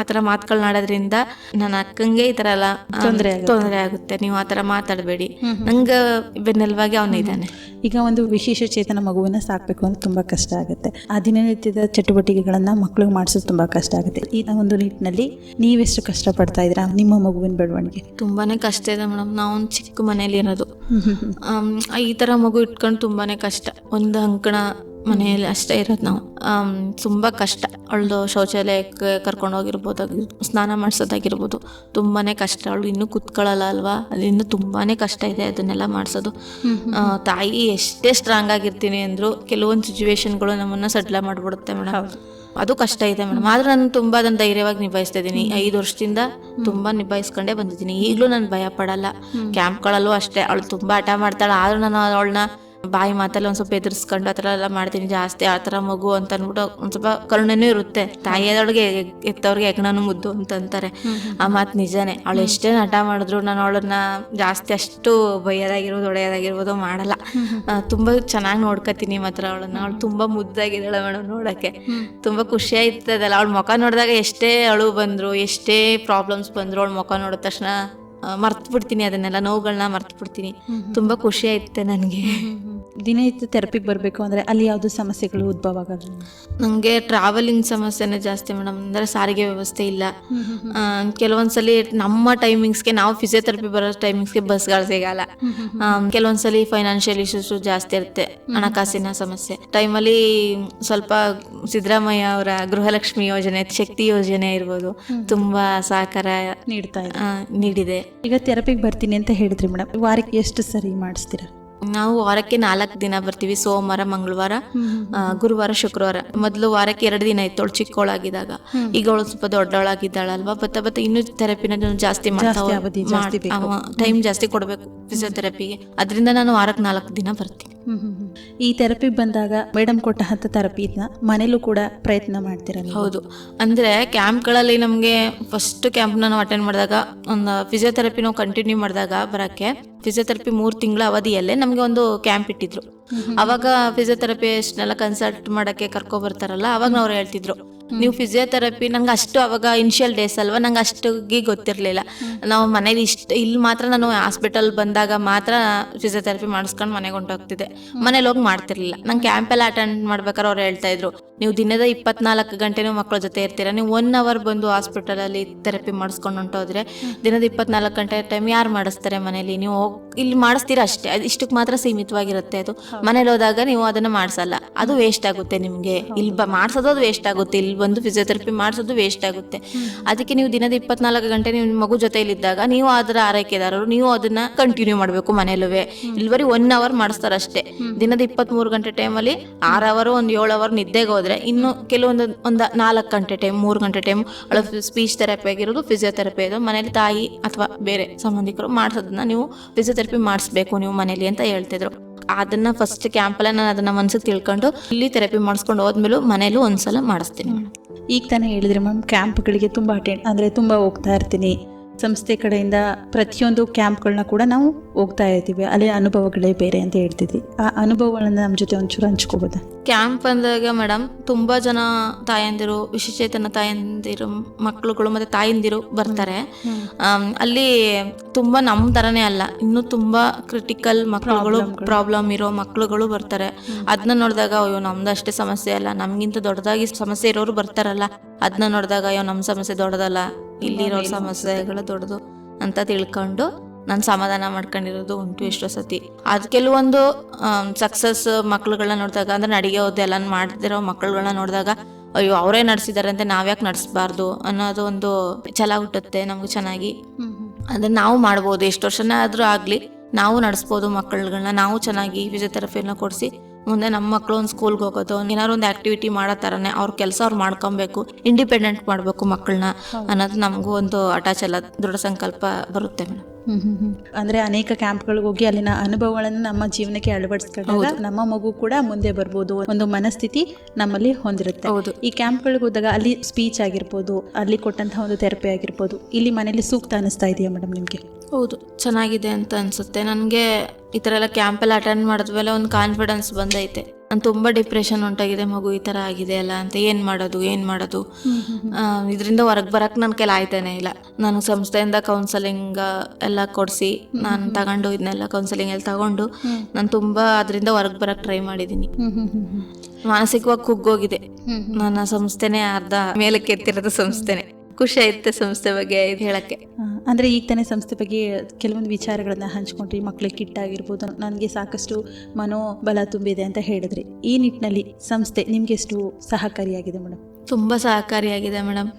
ಆತರ ಮಾತುಗಳನ್ನಾಡೋದ್ರಿಂದ ನನ್ನ ಅಕ್ಕಂಗೆ ಈ ತರ ಎಲ್ಲ ತೊಂದರೆ ಆಗುತ್ತೆ. ನೀವು ಆತರ ಮಾತಾಡಬೇಡಿ. ನಂಗ ಬೆನ್ನೆಲುವಾಗಿ ಅವನು ಇದ್ದಾನೆ.
ಈಗ ಒಂದು ವಿಶೇಷ ಚೇತನ ಮಗುವನ್ನ ಸಾಕಬೇಕು ಅಂದ್ರೆ ತುಂಬಾ ಕಷ್ಟ ಆಗುತ್ತೆ. ಆ ದಿನನಿತ್ಯದ ಚಟುವಟಿಕೆಗಳನ್ನ ಮಕ್ಕಳಿಗೆ ಮಾಡಿಸೋದು ತುಂಬಾ ಕಷ್ಟ ಆಗುತ್ತೆ. ಈ ಒಂದು ನಿಟ್ಟಿನಲ್ಲಿ ನೀವೆಷ್ಟು ಕಷ್ಟಪಡ್ತಾ ಇದ್ರ ನಿಮ್ಮ ಮಗುವಿನ ಬೆಳವಣಿಗೆ?
ತುಂಬಾನೇ ಕಷ್ಟ ಇದೆ ಮೇಡಮ್ ನಾವು ಚಿಕ್ಕ ಮನೇಲಿ ಇರೋದು ಈ ತರ ಮಗು ಇಟ್ಕೊಂಡು ತುಂಬಾನೇ ಕಷ್ಟ. ಒಂದು ಅಂಕಣ ಮನೆಯಲ್ಲಿ ಅಷ್ಟೇ ಇರೋದು ನಾವು. ತುಂಬ ತುಂಬಾ ಕಷ್ಟ. ಅವಳದು ಶೌಚಾಲಯಕ್ಕೆ ಕರ್ಕೊಂಡು ಹೋಗಿರ್ಬೋದು ಸ್ನಾನ ಮಾಡಿಸೋದಾಗಿರ್ಬೋದು. ತುಂಬಾನೇ ಕಷ್ಟ. ಅವಳು ಇನ್ನೂ ಕುತ್ಕೊಳ್ಳಲ್ಲ ಅಲ್ವಾ? ಅದರಿಂದ ತುಂಬಾ ತುಂಬಾನೇ ಕಷ್ಟ ಇದೆ ಅದನ್ನೆಲ್ಲ ಮಾಡಿಸೋದು. ತಾಯಿ ಎಷ್ಟೇ ಸ್ಟ್ರಾಂಗ್ ಆಗಿರ್ತೀನಿ ಅಂದ್ರು ಕೆಲವೊಂದು ಸಿಚುವೇಶನ್ಗಳು ನಮ್ಮನ್ನ ಸಡ್ಲ ಮಾಡಿಬಿಡುತ್ತೆ ಮೇಡಮ್. ಅದು ಕಷ್ಟ ಇದೆ ಮೇಡಮ್. ಆದ್ರೆ ನಾನು ತುಂಬಾ ಅದನ್ನ ಧೈರ್ಯವಾಗಿ ನಿಭಾಯಿಸ್ತಾ ಇದ್ದೀನಿ. ಐದು ವರ್ಷದಿಂದ ತುಂಬಾ ನಿಭಾಯಿಸ್ಕೊಂಡೇ ಬಂದಿದ್ದೀನಿ. ಈಗಲೂ ನಾನು ಭಯ ಪಡಲ್ಲ. ಕ್ಯಾಂಪ್ಗಳಲ್ಲೂ ಅಷ್ಟೇ. ಅವಳು ತುಂಬಾ ಆಟ ಮಾಡ್ತಾಳೆ. ಆದ್ರೂ ನಾನು ಅವಳನ್ನ ಬಾಯಿ ಮಾತಲ್ಲಿ ಒಂದು ಸ್ವಲ್ಪ ಎದುರಿಸ್ಕೊಂಡು ಆ ಥರ ಎಲ್ಲ ಮಾಡ್ತೀನಿ ಜಾಸ್ತಿ ಆ ಥರ ಮಗು ಅಂತ ಅಂದ್ಬಿಟ್ಟು ಒಂದು ಸ್ವಲ್ಪ ಕರುಣೆನೂ ಇರುತ್ತೆ. ತಾಯಿಯದೊಳಗೆ ಎತ್ತವ್ರಿಗೆ ಯಜ್ಞನೂ ಮುದ್ದು ಅಂತಂತಾರೆ ಆ ಮಾತು ನಿಜಾನೇ. ಅವಳು ಎಷ್ಟೇ ನಟ ಮಾಡಿದ್ರು ನಾನು ಅವಳನ್ನ ಜಾಸ್ತಿ ಅಷ್ಟು ಬೈಯೋದಾಗಿರ್ಬೋದು ಹೊಡೆಯೋದಾಗಿರ್ಬೋದು ಮಾಡಲ್ಲ. ತುಂಬ ತುಂಬಾ ಚೆನ್ನಾಗಿ ನೋಡ್ಕೋತೀನಿ ಮಾತ್ರ ಅವಳನ್ನ. ಅವಳು ತುಂಬಾ ಮುದ್ದಾಗಿದ್ದಾಳೆ ಮೇಡಮ್ ನೋಡಕ್ಕೆ. ತುಂಬಾ ಖುಷಿ ಆಯ್ತದಲ್ಲ ಅವಳ ಮುಖ ನೋಡಿದಾಗ ಎಷ್ಟೇ ಅಳು ಬಂದರು ಎಷ್ಟೇ ಪ್ರಾಬ್ಲಮ್ಸ್ ಬಂದರು ಅವಳ ಮುಖ ನೋಡಿದ ತಕ್ಷಣ ಮರ್ತು ಬಿಡ್ತೀನಿ ಅದನ್ನೆಲ್ಲ ನೋವುಗಳನ್ನ ಮರ್ತು ಬಿಡ್ತೀನಿ ತುಂಬಾ ಖುಷಿ ಆಯ್ತೆ ನನಗೆ
ದಿನನಿತ್ಯ ಥೆರಪಿಗೆ ಬರಬೇಕು ಅಂದರೆ ಅಲ್ಲಿ ಯಾವುದು ಸಮಸ್ಯೆಗಳು ಉದ್ಭವ ಆಗೋದು
ನನಗೆ ಟ್ರಾವೆಲಿಂಗ್ ಸಮಸ್ಯೆನೇ ಜಾಸ್ತಿ ಮೇಡಮ್. ಅಂದರೆ ಸಾರಿಗೆ ವ್ಯವಸ್ಥೆ ಇಲ್ಲ. ಕೆಲವೊಂದ್ಸಲಿ ನಮ್ಮ ಟೈಮಿಂಗ್ಸ್ಗೆ ನಾವು ಫಿಸಿಯೋಥೆರಪಿ ಬರೋ ಟೈಮಿಂಗ್ಸ್ಗೆ ಬಸ್ಗಳು ಸಿಗಲ್ಲ. ಕೆಲವೊಂದ್ಸಲಿ ಫೈನಾನ್ಷಿಯಲ್ ಇಶ್ಯೂಸು ಜಾಸ್ತಿ ಇರುತ್ತೆ ಹಣಕಾಸಿನ ಸಮಸ್ಯೆ. ಟೈಮಲ್ಲಿ ಸ್ವಲ್ಪ ಸಿದ್ದರಾಮಯ್ಯ ಅವರ ಗೃಹಲಕ್ಷ್ಮಿ ಯೋಜನೆ ಶಕ್ತಿ ಯೋಜನೆ ಇರ್ಬೋದು ತುಂಬಾ ಸಹಕಾರ
ನೀಡ್ತಾ
ನೀಡಿದೆ.
ಈಗ ಥೆರಪಿಗೆ ಬರ್ತೀನಿ ಅಂತ ಹೇಳಿದ್ರಿ ಮೇಡಮ್ ವಾರಕ್ಕೆ ಎಷ್ಟು ಸರಿ ಮಾಡಿಸ್ತೀರಾ?
ನಾವು ವಾರಕ್ಕೆ ನಾಲ್ಕು ದಿನ ಬರ್ತೀವಿ ಸೋಮವಾರ ಮಂಗಳವಾರ ಗುರುವಾರ ಶುಕ್ರವಾರ. ಮೊದಲು ವಾರಕ್ಕೆ ಎರಡು ದಿನ ಇತ್ತು ಅವಳು ಚಿಕ್ಕವಳಾಗಿದ್ದಾಗ ಈಗ ಅವಳು ಸ್ವಲ್ಪ ದೊಡ್ಡವಳಾಗಿದ್ದಾಳಲ್ವಾ? ಬತ್ತ ಬತ್ತ ಇನ್ನೂ ಥೆರಪಿನ ಜಾಸ್ತಿ. ಟೈಮ್ ಜಾಸ್ತಿ ಕೊಡಬೇಕು ಫಿಸಿಯೋಥೆರಪಿಗೆ ಅದರಿಂದ ನಾನು ವಾರಕ್ಕೆ ನಾಲ್ಕು ದಿನ ಬರ್ತೀನಿ.
ಈ ಥೆರಪಿ ಬಂದಾಗ ಮೇಡಮ್ ಕೊಟ್ಟ ಹಂತ ಥೆರಪಿನ ಮನೇಲೂ ಕೂಡ ಪ್ರಯತ್ನ ಮಾಡ್ತಿರಲ್ಲ
ಹೌದು. ಅಂದರೆ ಕ್ಯಾಂಪ್ಗಳಲ್ಲಿ ನಮಗೆ ಫಸ್ಟ್ ಕ್ಯಾಂಪ್ ನಾವು ಅಟೆಂಡ್ ಮಾಡಿದಾಗ ಒಂದು ಫಿಸಿಯೋಥೆರಪಿ ನಾವು ಕಂಟಿನ್ಯೂ ಮಾಡಿದಾಗ ಬರೋಕ್ಕೆ ಫಿಸಿಯೋಥೆರಪಿ ಮೂರು ತಿಂಗಳ ಅವಧಿಯಲ್ಲೇ ನಮಗೆ ಒಂದು ಕ್ಯಾಂಪ್ ಇಟ್ಟಿದ್ರು. ಅವಾಗ ಫಿಸಿಯೋಥೆರಪಿಸ್ಟ್ನೆಲ್ಲ ಕನ್ಸಲ್ಟ್ ಮಾಡೋಕ್ಕೆ ಕರ್ಕೊ ಬರ್ತಾರಲ್ಲ ಅವಾಗ ಅವ್ರು ಹೇಳ್ತಿದ್ರು. ನೀವು ಫಿಸಿಯೋಥೆರಪಿ ನಂಗೆ ಅಷ್ಟು ಅವಾಗ ಇನಿಷಿಯಲ್ ಡೇಸ್ ಅಲ್ವಾ, ನಂಗೆ ಅಷ್ಟಿಗೆ ಗೊತ್ತಿರಲಿಲ್ಲ. ನಾವು ಮನೇಲಿ ಇಷ್ಟು, ಇಲ್ಲಿ ಮಾತ್ರ ನಾನು ಹಾಸ್ಪಿಟಲ್ ಬಂದಾಗ ಮಾತ್ರ ಫಿಸಿಯೋಥೆರಪಿ ಮಾಡಿಸ್ಕೊಂಡು ಮನೆಗೆ ಹೊಂಟೋಗ್ತಿದ್ದೆ. ಮನೇಲಿ ಹೋಗಿ ಮಾಡ್ತಿರ್ಲಿಲ್ಲ. ನಂಗೆ ಕ್ಯಾಂಪೆಲ್ಲ ಅಟೆಂಡ್ ಮಾಡ್ಬೇಕಾದ್ರೆ ಅವ್ರು ಹೇಳ್ತಾ ಇದ್ರು, ನೀವು ದಿನದ ಇಪ್ಪತ್ನಾಲ್ಕು ಗಂಟೆ ನೀವು ಮಕ್ಕಳ ಜೊತೆ ಇರ್ತೀರಾ, ನೀವು ಒನ್ ಅವರ್ ಬಂದು ಹಾಸ್ಪಿಟಲಲ್ಲಿ ಥೆರಪಿ ಮಾಡಿಸ್ಕೊಂಡು ಹೊಂಟೋದ್ರೆ, ದಿನದ ಇಪ್ಪತ್ನಾಲ್ಕು ಗಂಟೆ ಟೈಮ್ ಯಾರು ಮಾಡಿಸ್ತಾರೆ ಮನೇಲಿ? ನೀವು ಹೋಗಿ, ಇಲ್ಲಿ ಮಾಡಿಸ್ತೀರಾ ಅಷ್ಟೇ, ಅದು ಇಷ್ಟಕ್ಕೆ ಮಾತ್ರ ಸೀಮಿತವಾಗಿರುತ್ತೆ ಅದು. ಮನೇಲಿ ಹೋದಾಗ ನೀವು ಅದನ್ನ ಮಾಡಿಸಲ್ಲ. ಅದು ವೇಸ್ಟ್ ಆಗುತ್ತೆ ನಿಮಗೆ. ಇಲ್ಲಿ ಬ, ಮಾಡಿಸೋದು ಅದು ವೇಸ್ಟ್ ಆಗುತ್ತೆ. ಇಲ್ಲಿ ಬಂದು ಫಿಸಿಯೋಥೆರಪಿ ಮಾಡಿಸೋದು ವೇಸ್ಟ್ ಆಗುತ್ತೆ. ಅದಕ್ಕೆ ನೀವು ದಿನದ ಇಪ್ಪತ್ನಾಲ್ಕು ಗಂಟೆ ನಿಮ್ಮ ಮಗು ಜೊತೆಲಿದ್ದಾಗ ನೀವು ಅದರ ಆರೈಕೆದಾರರು, ನೀವು ಅದನ್ನ ಕಂಟಿನ್ಯೂ ಮಾಡಬೇಕು ಮನೇಲುವೆ ಇಲ್ವರಿ ಒನ್ ಅವರ್ ಮಾಡಿಸ್ತಾರೆ ಅಷ್ಟೇ. ದಿನದ ಇಪ್ಪತ್ಮೂರು ಗಂಟೆ ಟೈಮಲ್ಲಿ ಆರು ಅವರ್ ಒಂದು ಏಳು ಅವರ್ ನಿದ್ದೆಗೆ ಹೋದ್ರೆ ಇನ್ನು ಕೆಲವೊಂದು ಒಂದು ನಾಲ್ಕು ಗಂಟೆ ಟೈಮ್ ಮೂರು ಗಂಟೆ ಟೈಮ್ ಅವಳ ಸ್ಪೀಚ್ ಥೆರಪಿ ಆಗಿರೋದು ಫಿಸಿಯೋಥೆರಪಿ ಅದು. ಮನೇಲಿ ತಾಯಿ ಅಥವಾ ಬೇರೆ ಸಂಬಂಧಿಕರು ಮಾಡಿಸೋದನ್ನ ನೀವು ಫಿಸಿಯೋಥೆರಪಿ ಮಾಡಿಸ್ಬೇಕು ನೀವು ಮನೇಲಿ ಅಂತ ಹೇಳ್ತಿದ್ರು. ಅದನ್ನ ಫಸ್ಟ್ ಕ್ಯಾಂಪಲ್ಲೇ ನಾನು ಅದನ್ನ ಮನ್ಸಿಗೆ ತಿಳ್ಕೊಂಡು ಇಲ್ಲಿ ಥೆರಪಿ ಮಾಡಿಸ್ಕೊಂಡು ಹೋದ್ಮೇಲೂ ಮನೇಲೂ ಒಂದ್ಸಲ ಮಾಡಿಸ್ತೀನಿ.
ಈಗ ತಾನೇ ಹೇಳಿದ್ರೆ ಮ್ಯಾಮ್ ಕ್ಯಾಂಪ್ಗಳಿಗೆ ತುಂಬ ಅಟೆಂಡ್ ಅಂದರೆ ತುಂಬ ಹೋಗ್ತಾ ಇರ್ತೀನಿ. ಸಂಸ್ಥೆ ಕಡೆಯಿಂದ ಪ್ರತಿಯೊಂದು ಕ್ಯಾಂಪ್ಗಳನ್ನ ಕೂಡ ನಾವು ಹೋಗ್ತಾ ಇರ್ತೀವಿ. ಅಲ್ಲಿ ಅನುಭವಗಳೇ ಬೇರೆ ಅಂತ ಹೇಳ್ತಿದ್ವಿ. ಆ ಅನುಭವಗಳನ್ನ ನಮ್ಮ ಜೊತೆ ಒಂಚೂರು ಹಂಚ್ಕೋಬೋದಾ?
ಕ್ಯಾಂಪ್ ಅಂದಾಗ ಮೇಡಮ್ ತುಂಬಾ ಜನ ತಾಯಂದಿರು ವಿಶೇಷೇತನ ತಾಯಂದಿರು ಮಕ್ಕಳುಗಳು ಮತ್ತೆ ತಾಯಂದಿರು ಬರ್ತಾರೆ. ಅಲ್ಲಿ ತುಂಬಾ ನಮ್ಮ ತರನೇ ಅಲ್ಲ ಇನ್ನು ತುಂಬಾ ಕ್ರಿಟಿಕಲ್ ಮಕ್ಕಳುಗಳು ಪ್ರಾಬ್ಲಮ್ ಇರೋ ಮಕ್ಕಳುಗಳು ಬರ್ತಾರೆ. ಅದನ್ನ ನೋಡಿದಾಗ ಅಯ್ಯೋ ನಮ್ದು ಅಷ್ಟೇ ಸಮಸ್ಯೆ ಅಲ್ಲ ನಮ್ಗಿಂತ ದೊಡ್ಡದಾಗಿ ಸಮಸ್ಯೆ ಇರೋರು ಬರ್ತಾರಲ್ಲ. ಅದನ್ನ ನೋಡಿದಾಗ, ಅಯ್ಯೋ ನಮ್ಮ ಸಮಸ್ಯೆ ದೊಡ್ಡದಲ್ಲ, ಇಲ್ಲಿರೋ ಸಮಸ್ಯೆಗಳು ದೊಡ್ಡದು ಅಂತ ತಿಳ್ಕೊಂಡು ನಾನು ಸಮಾಧಾನ ಮಾಡ್ಕೊಂಡಿರೋದು ಉಂಟು ಎಷ್ಟೋ ಸತಿ. ಅದು ಕೆಲವೊಂದು ಸಕ್ಸಸ್ ಮಕ್ಳುಗಳನ್ನ ನೋಡಿದಾಗ, ಅಂದ್ರೆ ನಡಿಗೆ ಹೋದೆ ಎಲ್ಲ ಮಾಡ್ತಿರೋ ಮಕ್ಳುಗಳನ್ನ ನೋಡಿದಾಗ, ಅಯ್ಯೋ, ಅವರೇ ನಡೆಸಿದ್ದಾರೆ ಅಂತ ನಾವ್ಯಾಕೆ ನಡೆಸಬಾರ್ದು ಅನ್ನೋದು ಒಂದು ಛಲ ಹುಟ್ಟುತ್ತೆ ನಮ್ಗೆ ಚೆನ್ನಾಗಿ. ಅದನ್ನ ನಾವು ಮಾಡ್ಬೋದು, ಎಷ್ಟು ವರ್ಷನೇ ಆದರೂ ಆಗಲಿ, ನಾವು ನಡೆಸ್ಬೋದು ಮಕ್ಕಳುಗಳನ್ನ ನಾವು ಚೆನ್ನಾಗಿ ಫಿಸಿಯೋಥೆರಪಿನ ಕೊಡಿಸಿ ಮುಂದೆ ನಮ್ಮ ಮಕ್ಕಳು ಒಂದು ಸ್ಕೂಲ್ಗೆ ಹೋಗೋದು ಏನಾದ್ರು ಒಂದು ಆಕ್ಟಿವಿಟಿ ಮಾಡೋ ಥರನೇ ಅವ್ರ ಕೆಲಸ ಅವ್ರು ಮಾಡ್ಕೊಬೇಕು ಇಂಡಿಪೆಂಡೆಂಟ್ ಮಾಡಬೇಕು ಮಕ್ಕಳನ್ನ ಅನ್ನೋದು ನಮಗೂ ಒಂದು ಅಟ್ಯಾಚ್ ಅಲ್ಲ ದೃಢ ಸಂಕಲ್ಪ ಬರುತ್ತೆ ಮೇಡಮ್
ಹ್ಮ್ ಹ್ಮ್ ಹ್ಮ್. ಅಂದ್ರೆ ಅನೇಕ ಕ್ಯಾಂಪ್ಗಳಿಗೆ ಹೋಗಿ ಅಲ್ಲಿನ ಅನುಭವಗಳನ್ನು ನಮ್ಮ ಜೀವನಕ್ಕೆ ಅಳವಡಿಸ್ಕೊಂಡಾಗ ನಮ್ಮ ಮಗು ಕೂಡ ಮುಂದೆ ಬರ್ಬೋದು ಒಂದು ಮನಸ್ಥಿತಿ ನಮ್ಮಲ್ಲಿ ಹೊಂದಿರುತ್ತೆ.
ಹೌದು.
ಈ ಕ್ಯಾಂಪ್ಗಳಿಗೆ ಹೋದಾಗ ಅಲ್ಲಿ ಸ್ಪೀಚ್ ಆಗಿರ್ಬೋದು ಅಲ್ಲಿ ಕೊಟ್ಟಂತಹ ಒಂದು ಥೆರಪಿ ಆಗಿರ್ಬೋದು ಇಲ್ಲಿ ಮನೇಲಿ ಸೂಕ್ತ ಅನಿಸ್ತಾ ಇದೆಯಾ ಮೇಡಮ್ ನಿಮಗೆ?
ಹೌದು ಚೆನ್ನಾಗಿದೆ ಅಂತ ಅನ್ಸುತ್ತೆ. ನನಗೆ ಈ ಥರ ಎಲ್ಲ ಕ್ಯಾಂಪಲ್ಲಿ ಅಟೆಂಡ್ ಮಾಡಿದ್ಮೇಲೆ ಒಂದು ಕಾನ್ಫಿಡೆನ್ಸ್ ಬಂದೈತೆ. ನಾನು ತುಂಬ ಡಿಪ್ರೆಷನ್ ಉಂಟಾಗಿದೆ ಮಗು ಈ ಥರ ಆಗಿದೆ ಅಲ್ಲ ಅಂತ. ಏನು ಮಾಡೋದು ಏನು ಮಾಡೋದು? ಇದರಿಂದ ಹೊರಗೆ ಬರಕ್ಕೆ ನನ್ನ ಕೈಲಿ ಆಯ್ತಾನೆ ಇಲ್ಲ. ನಾನು ಸಂಸ್ಥೆಯಿಂದ ಕೌನ್ಸಲಿಂಗ್ ಎಲ್ಲ ಕೊಡಿಸಿ ನಾನು ತಗೊಂಡು ಇದನ್ನೆಲ್ಲ ಕೌನ್ಸಲಿಂಗ್ ಎಲ್ಲ ತಗೊಂಡು ನಾನು ತುಂಬ ಅದರಿಂದ ಹೊರಗೆ ಬರಕ್ಕೆ ಟ್ರೈ ಮಾಡಿದ್ದೀನಿ ಮಾನಸಿಕವಾಗಿ ಕುಗ್ಗೋಗಿದೆ. ನನ್ನ ಸಂಸ್ಥೆನೇ ಅರ್ಧ ಮೇಲಕ್ಕೆ ಎತ್ತಿರೋದು ಸಂಸ್ಥೆನೇ. ಖುಷಿ ಆಯ್ತು ಸಂಸ್ಥೆ ಬಗ್ಗೆ ಇದು ಹೇಳಕ್ಕೆ.
ಅಂದ್ರೆ ಈಗ ತಾನೇ ಸಂಸ್ಥೆ ಬಗ್ಗೆ ಕೆಲವೊಂದು ವಿಚಾರಗಳನ್ನ ಹಂಚ್ಕೊಂಡ್ರಿ ಮಕ್ಳಿಗೆ ಕಿಟ್ ಆಗಿರ್ಬೋದು ನನಗೆ ಸಾಕಷ್ಟು ಮನೋಬಲ ತುಂಬಿದೆ ಅಂತ ಹೇಳಿದ್ರಿ. ಈ ನಿಟ್ಟಿನಲ್ಲಿ ಸಂಸ್ಥೆ ನಿಮ್ಗೆ ಎಷ್ಟು ಸಹಕಾರಿಯಾಗಿದೆ ಮೇಡಮ್
ತುಂಬಾ ಸಹಕಾರಿಯಾಗಿದೆ ಮೇಡಮ್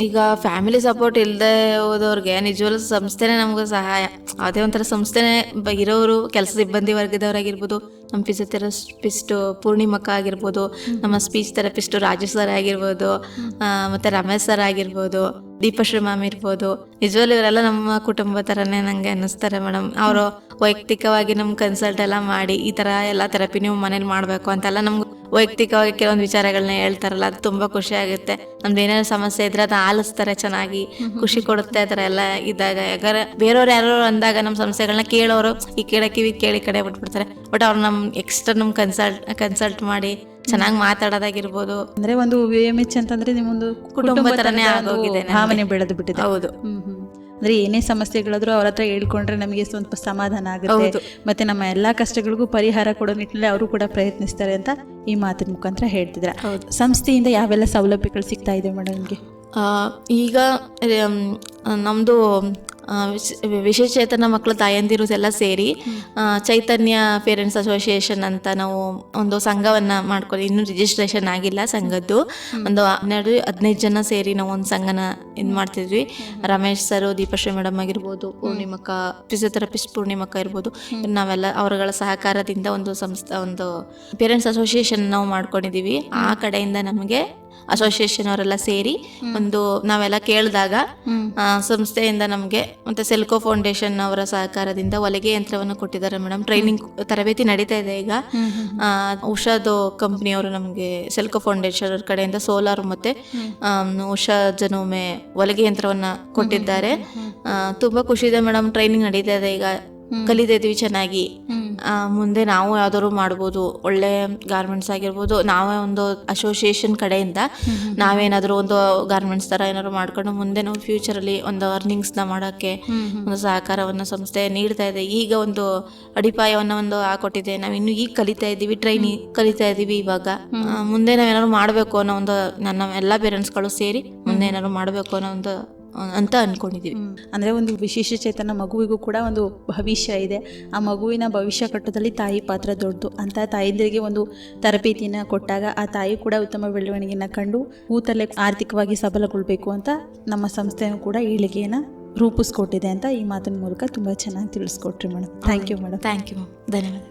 ಈಗ ಫ್ಯಾಮಿಲಿ ಸಪೋರ್ಟ್ ಇಲ್ಲದೆ ಹೋದವ್ರಿಗೆ ನಿಜವಲ್ಲ ಸಂಸ್ಥೆನೇ ನಮ್ಗೆ ಸಹಾಯ. ಅದೇ ಒಂಥರ ಸಂಸ್ಥೆನೇ ಬ- ಇರೋರು ಕೆಲಸ ಸಿಬ್ಬಂದಿ ವರ್ಗದವರಾಗಿರ್ಬೋದು ನಮ್ಮ ಫಿಸಿಯೋಥೆರಪಿಸ್ಟು ಪೂರ್ಣಿಮಕ್ಕ ಆಗಿರ್ಬೋದು ನಮ್ಮ ಸ್ಪೀಚ್ ಥೆರಪಿಸ್ಟು ರಾಜೇಶ್ ಸರ್ ಆಗಿರ್ಬೋದು ಮತ್ತು ರಮೇಶ್ ಸರ್ ಆಗಿರ್ಬೋದು. ದೀಪಶ್ರೀ ಮ್ಯಾಮ್ ಇರ್ಬೋದು. ನಿಜವಲ್ಲೂ ಇವರೆಲ್ಲ ನಮ್ಮ ಕುಟುಂಬ ಥರನೇ ನನಗೆ ಅನ್ನಿಸ್ತಾರೆ ಮೇಡಮ್. ಅವರು ವೈಯಕ್ತಿಕವಾಗಿ ನಮ್ಮ ಕನ್ಸಲ್ಟ್ ಎಲ್ಲ ಮಾಡಿ ಈ ಥರ ಎಲ್ಲ ಥೆರಪಿ ನೀವು ಮನೇಲಿ ಮಾಡಬೇಕು ಅಂತೆಲ್ಲ ನಮ್ಗೆ ವೈಯಕ್ತಿಕವಾಗಿ ಕೆಲವೊಂದು ವಿಚಾರಗಳನ್ನ ಹೇಳ್ತಾರಲ್ಲ ಅದು ತುಂಬ ಖುಷಿ ಆಗುತ್ತೆ. ನಮ್ದು ಏನೇನು ಸಮಸ್ಯೆ ಇದ್ರೆ ಅದು ಆಲಿಸ್ತಾರೆ ಚೆನ್ನಾಗಿ. ಖುಷಿ ಕೊಡುತ್ತೆ ಆ ಥರ ಎಲ್ಲ ಇದ್ದಾಗ. ಯಾಕಂದ್ರೆ ಬೇರೆಯವ್ರು ಯಾರೋ ಅಂದಾಗ ನಮ್ಮ ಸಮಸ್ಯೆಗಳನ್ನ ಕೇಳೋರು ಈ ಕೇಳ ಕಿವಿ ಕೇಳಿ ಕಡೆ ಬಿಟ್ಬಿಡ್ತಾರೆ. ಬಟ್ ಅವ್ರು ನಮ್ಮ ಎಕ್ಸ್ಟ್ರಾ ನಮ್ಮ ಕನ್ಸಲ್ಟ್ ಕನ್ಸಲ್ಟ್ ಮಾಡಿ ಚೆನ್ನಾಗಿ ಮಾತಾಡೋದಾಗಿರ್ಬೋದು.
ಅಂದ್ರೆ ಒಂದು ವಿಎಂಎಚ್ ಎಂ ಎಚ್ ಅಂತಂದ್ರೆ ನಿಮ್ಮೊಂದು
ಕುಟುಂಬ
ತರನೇ
ಆಗೋಗಿದೆ.
ಭಾವನೆ ಬೆಳೆದು ಬಿಟ್ಟಿದೆ.
ಹೌದು.
ಅಂದ್ರೆ ಏನೇ ಸಮಸ್ಯೆಗಳಾದ್ರೂ ಅವ್ರ ಹತ್ರ ಹೇಳ್ಕೊಂಡ್ರೆ ನಮಗೆ ಸ್ವಲ್ಪ ಸಮಾಧಾನ ಆಗುತ್ತೆ. ಮತ್ತೆ ನಮ್ಮ ಎಲ್ಲಾ ಕಷ್ಟಗಳಿಗೂ ಪರಿಹಾರ ಕೊಡೋ ನಿಟ್ಟಿನಲ್ಲಿ ಅವರು ಕೂಡ ಪ್ರಯತ್ನಿಸ್ತಾರೆ ಅಂತ ಈ ಮಾತಿನ ಮುಖಾಂತರ ಹೇಳ್ತಿದ್ರ.
ಹೌದು.
ಸಂಸ್ಥೆಯಿಂದ ಯಾವೆಲ್ಲ ಸೌಲಭ್ಯಗಳು ಸಿಗ್ತಾ ಇದೆ ಮೇಡಮ್
ಆ, ಈಗ ನಮ್ಮದು ವಿಶೇಷಚೇತನ ಮಕ್ಕಳ ತಾಯಂದಿರು ಎಲ್ಲ ಸೇರಿ ಚೈತನ್ಯ ಪೇರೆಂಟ್ಸ್ ಅಸೋಸಿಯೇಷನ್ ಅಂತ ನಾವು ಒಂದು ಸಂಘವನ್ನು ಮಾಡ್ಕೊಂಡು ಇನ್ನೂ ರಿಜಿಸ್ಟ್ರೇಷನ್ ಆಗಿಲ್ಲ ಸಂಘದ್ದು. ಒಂದು ಹನ್ನೆರಡು, ಹದಿನೈದು ಜನ ಸೇರಿ ನಾವು ಒಂದು ಸಂಘನ ಇದು ಮಾಡ್ತಿದ್ವಿ. ರಮೇಶ್ ಸರ್, ದೀಪಶ್ರೀ ಮೇಡಮ್ ಆಗಿರ್ಬೋದು, ಪೂರ್ಣಿಮಕ್ಕ ಫಿಸಿಯೋಥೆರಪಿಸ್ಟ್ ಪೂರ್ಣಿಮಕ್ಕ ಇರ್ಬೋದು. ನಾವೆಲ್ಲ ಅವರುಗಳ ಸಹಕಾರದಿಂದ ಒಂದು ಸಂಸ್ಥೆ, ಒಂದು ಪೇರೆಂಟ್ಸ್ ಅಸೋಸಿಯೇಷನ್ ನಾವು ಮಾಡ್ಕೊಂಡಿದ್ದೀವಿ ಆ ಕಡೆಯಿಂದ ನಮಗೆ ಅಸೋಸಿಯೇಷನ್ ಅವರೆಲ್ಲ ಸೇರಿ ಒಂದು ನಾವೆಲ್ಲ ಕೇಳಿದಾಗ ಸಂಸ್ಥೆಯಿಂದ ನಮಗೆ ಮತ್ತೆ ಸೆಲ್ಕೋ ಫೌಂಡೇಶನ್ ಅವರ ಸಹಕಾರದಿಂದ ಹೊಲಿಗೆ ಯಂತ್ರವನ್ನು ಕೊಟ್ಟಿದ್ದಾರೆ ಮೇಡಮ್ ಟ್ರೈನಿಂಗ್ ತರಬೇತಿ ನಡೀತಾ ಇದೆ ಈಗ. ಆ, ಉಷಾದು ಕಂಪ್ನಿಯವರು ನಮಗೆ ಸೆಲ್ಕೋ ಫೌಂಡೇಶನ್ ಅವ್ರ ಕಡೆಯಿಂದ ಸೋಲಾರ್ ಮತ್ತೆ ಉಷಾ ಜನೋಮೆ ಹೊಲಿಗೆ ಯಂತ್ರವನ್ನ ಕೊಟ್ಟಿದ್ದಾರೆ. ತುಂಬಾ ಖುಷಿ ಇದೆ ಮೇಡಮ್ ಟ್ರೈನಿಂಗ್ ನಡೀತಾ ಇದೆ ಈಗ. ಕಲಿತಾ ಇದೀವಿ ಚೆನ್ನಾಗಿ. ಮುಂದೆ ನಾವು ಯಾವ್ದಾದ್ರು ಮಾಡ್ಬೋದು ಒಳ್ಳೆ ಗಾರ್ಮೆಂಟ್ಸ್ ಆಗಿರ್ಬೋದು ನಾವೇ ಒಂದು ಅಸೋಸಿಯೇಷನ್ ಕಡೆಯಿಂದ ನಾವೇನಾದ್ರು ಒಂದು ಗಾರ್ಮೆಂಟ್ಸ್ ತರ ಏನಾದ್ರು ಮಾಡ್ಕೊಂಡು ಮುಂದೆ ನಾವು ಫ್ಯೂಚರ್ ಅಲ್ಲಿ ಒಂದು ಅರ್ನಿಂಗ್ಸ್ನ ಮಾಡೋಕೆ ಒಂದು ಸಹಕಾರವನ್ನು ಸಂಸ್ಥೆ ನೀಡ್ತಾ ಇದೆ. ಈಗ ಒಂದು ಅಡಿಪಾಯವನ್ನ ಒಂದು ಹಾಕೊಟ್ಟಿದೆ ನಾವು ಇನ್ನು ಈಗ ಕಲಿತಾ ಇದ್ದೀವಿ ಟ್ರೈನಿಂಗ್ ಕಲಿತಾ ಇದ್ದೀವಿ ಇವಾಗ. ಮುಂದೆ ನಾವೇನಾದ್ರು ಮಾಡಬೇಕು ಅನ್ನೋ ಒಂದು ನನ್ನ ಎಲ್ಲ ಪೇರೆಂಟ್ಸ್ಗಳು ಸೇರಿ ಮುಂದೆ ಏನಾದ್ರು ಮಾಡಬೇಕು ಅನ್ನೋ ಒಂದು ಅಂತ ಅನ್ಕೊಂಡಿದ್ದೀವಿ
ಅಂದರೆ ಒಂದು ವಿಶೇಷ ಚೇತನ ಮಗುವಿಗೂ ಕೂಡ ಒಂದು ಭವಿಷ್ಯ ಇದೆ. ಆ ಮಗುವಿನ ಭವಿಷ್ಯ ಕಟ್ಟೋದಲ್ಲಿ ತಾಯಿ ಪಾತ್ರ ದೊಡ್ಡದು. ಅಂತ ತಾಯಂದಿರಿಗೆ ಒಂದು ತರಬೇತಿಯನ್ನು ಕೊಟ್ಟಾಗ ಆ ತಾಯಿ ಕೂಡ ಉತ್ತಮ ಬೆಳವಣಿಗೆಯನ್ನ ಕಂಡು ಕೂತಲ್ಲೇ ಆರ್ಥಿಕವಾಗಿ ಸಬಲಗೊಳ್ಬೇಕು ಅಂತ ನಮ್ಮ ಸಂಸ್ಥೆಯೂ ಕೂಡ ಏಳಿಗೆಯನ್ನು ರೂಪಿಸ್ಕೊಟ್ಟಿದೆ ಅಂತ ಈ ಮಾತಿನ ಮೂಲಕ ತುಂಬ ಚೆನ್ನಾಗಿ ತಿಳಿಸ್ಕೊಟ್ರಿ madam thank you madam
thank you ಧನ್ಯವಾದ.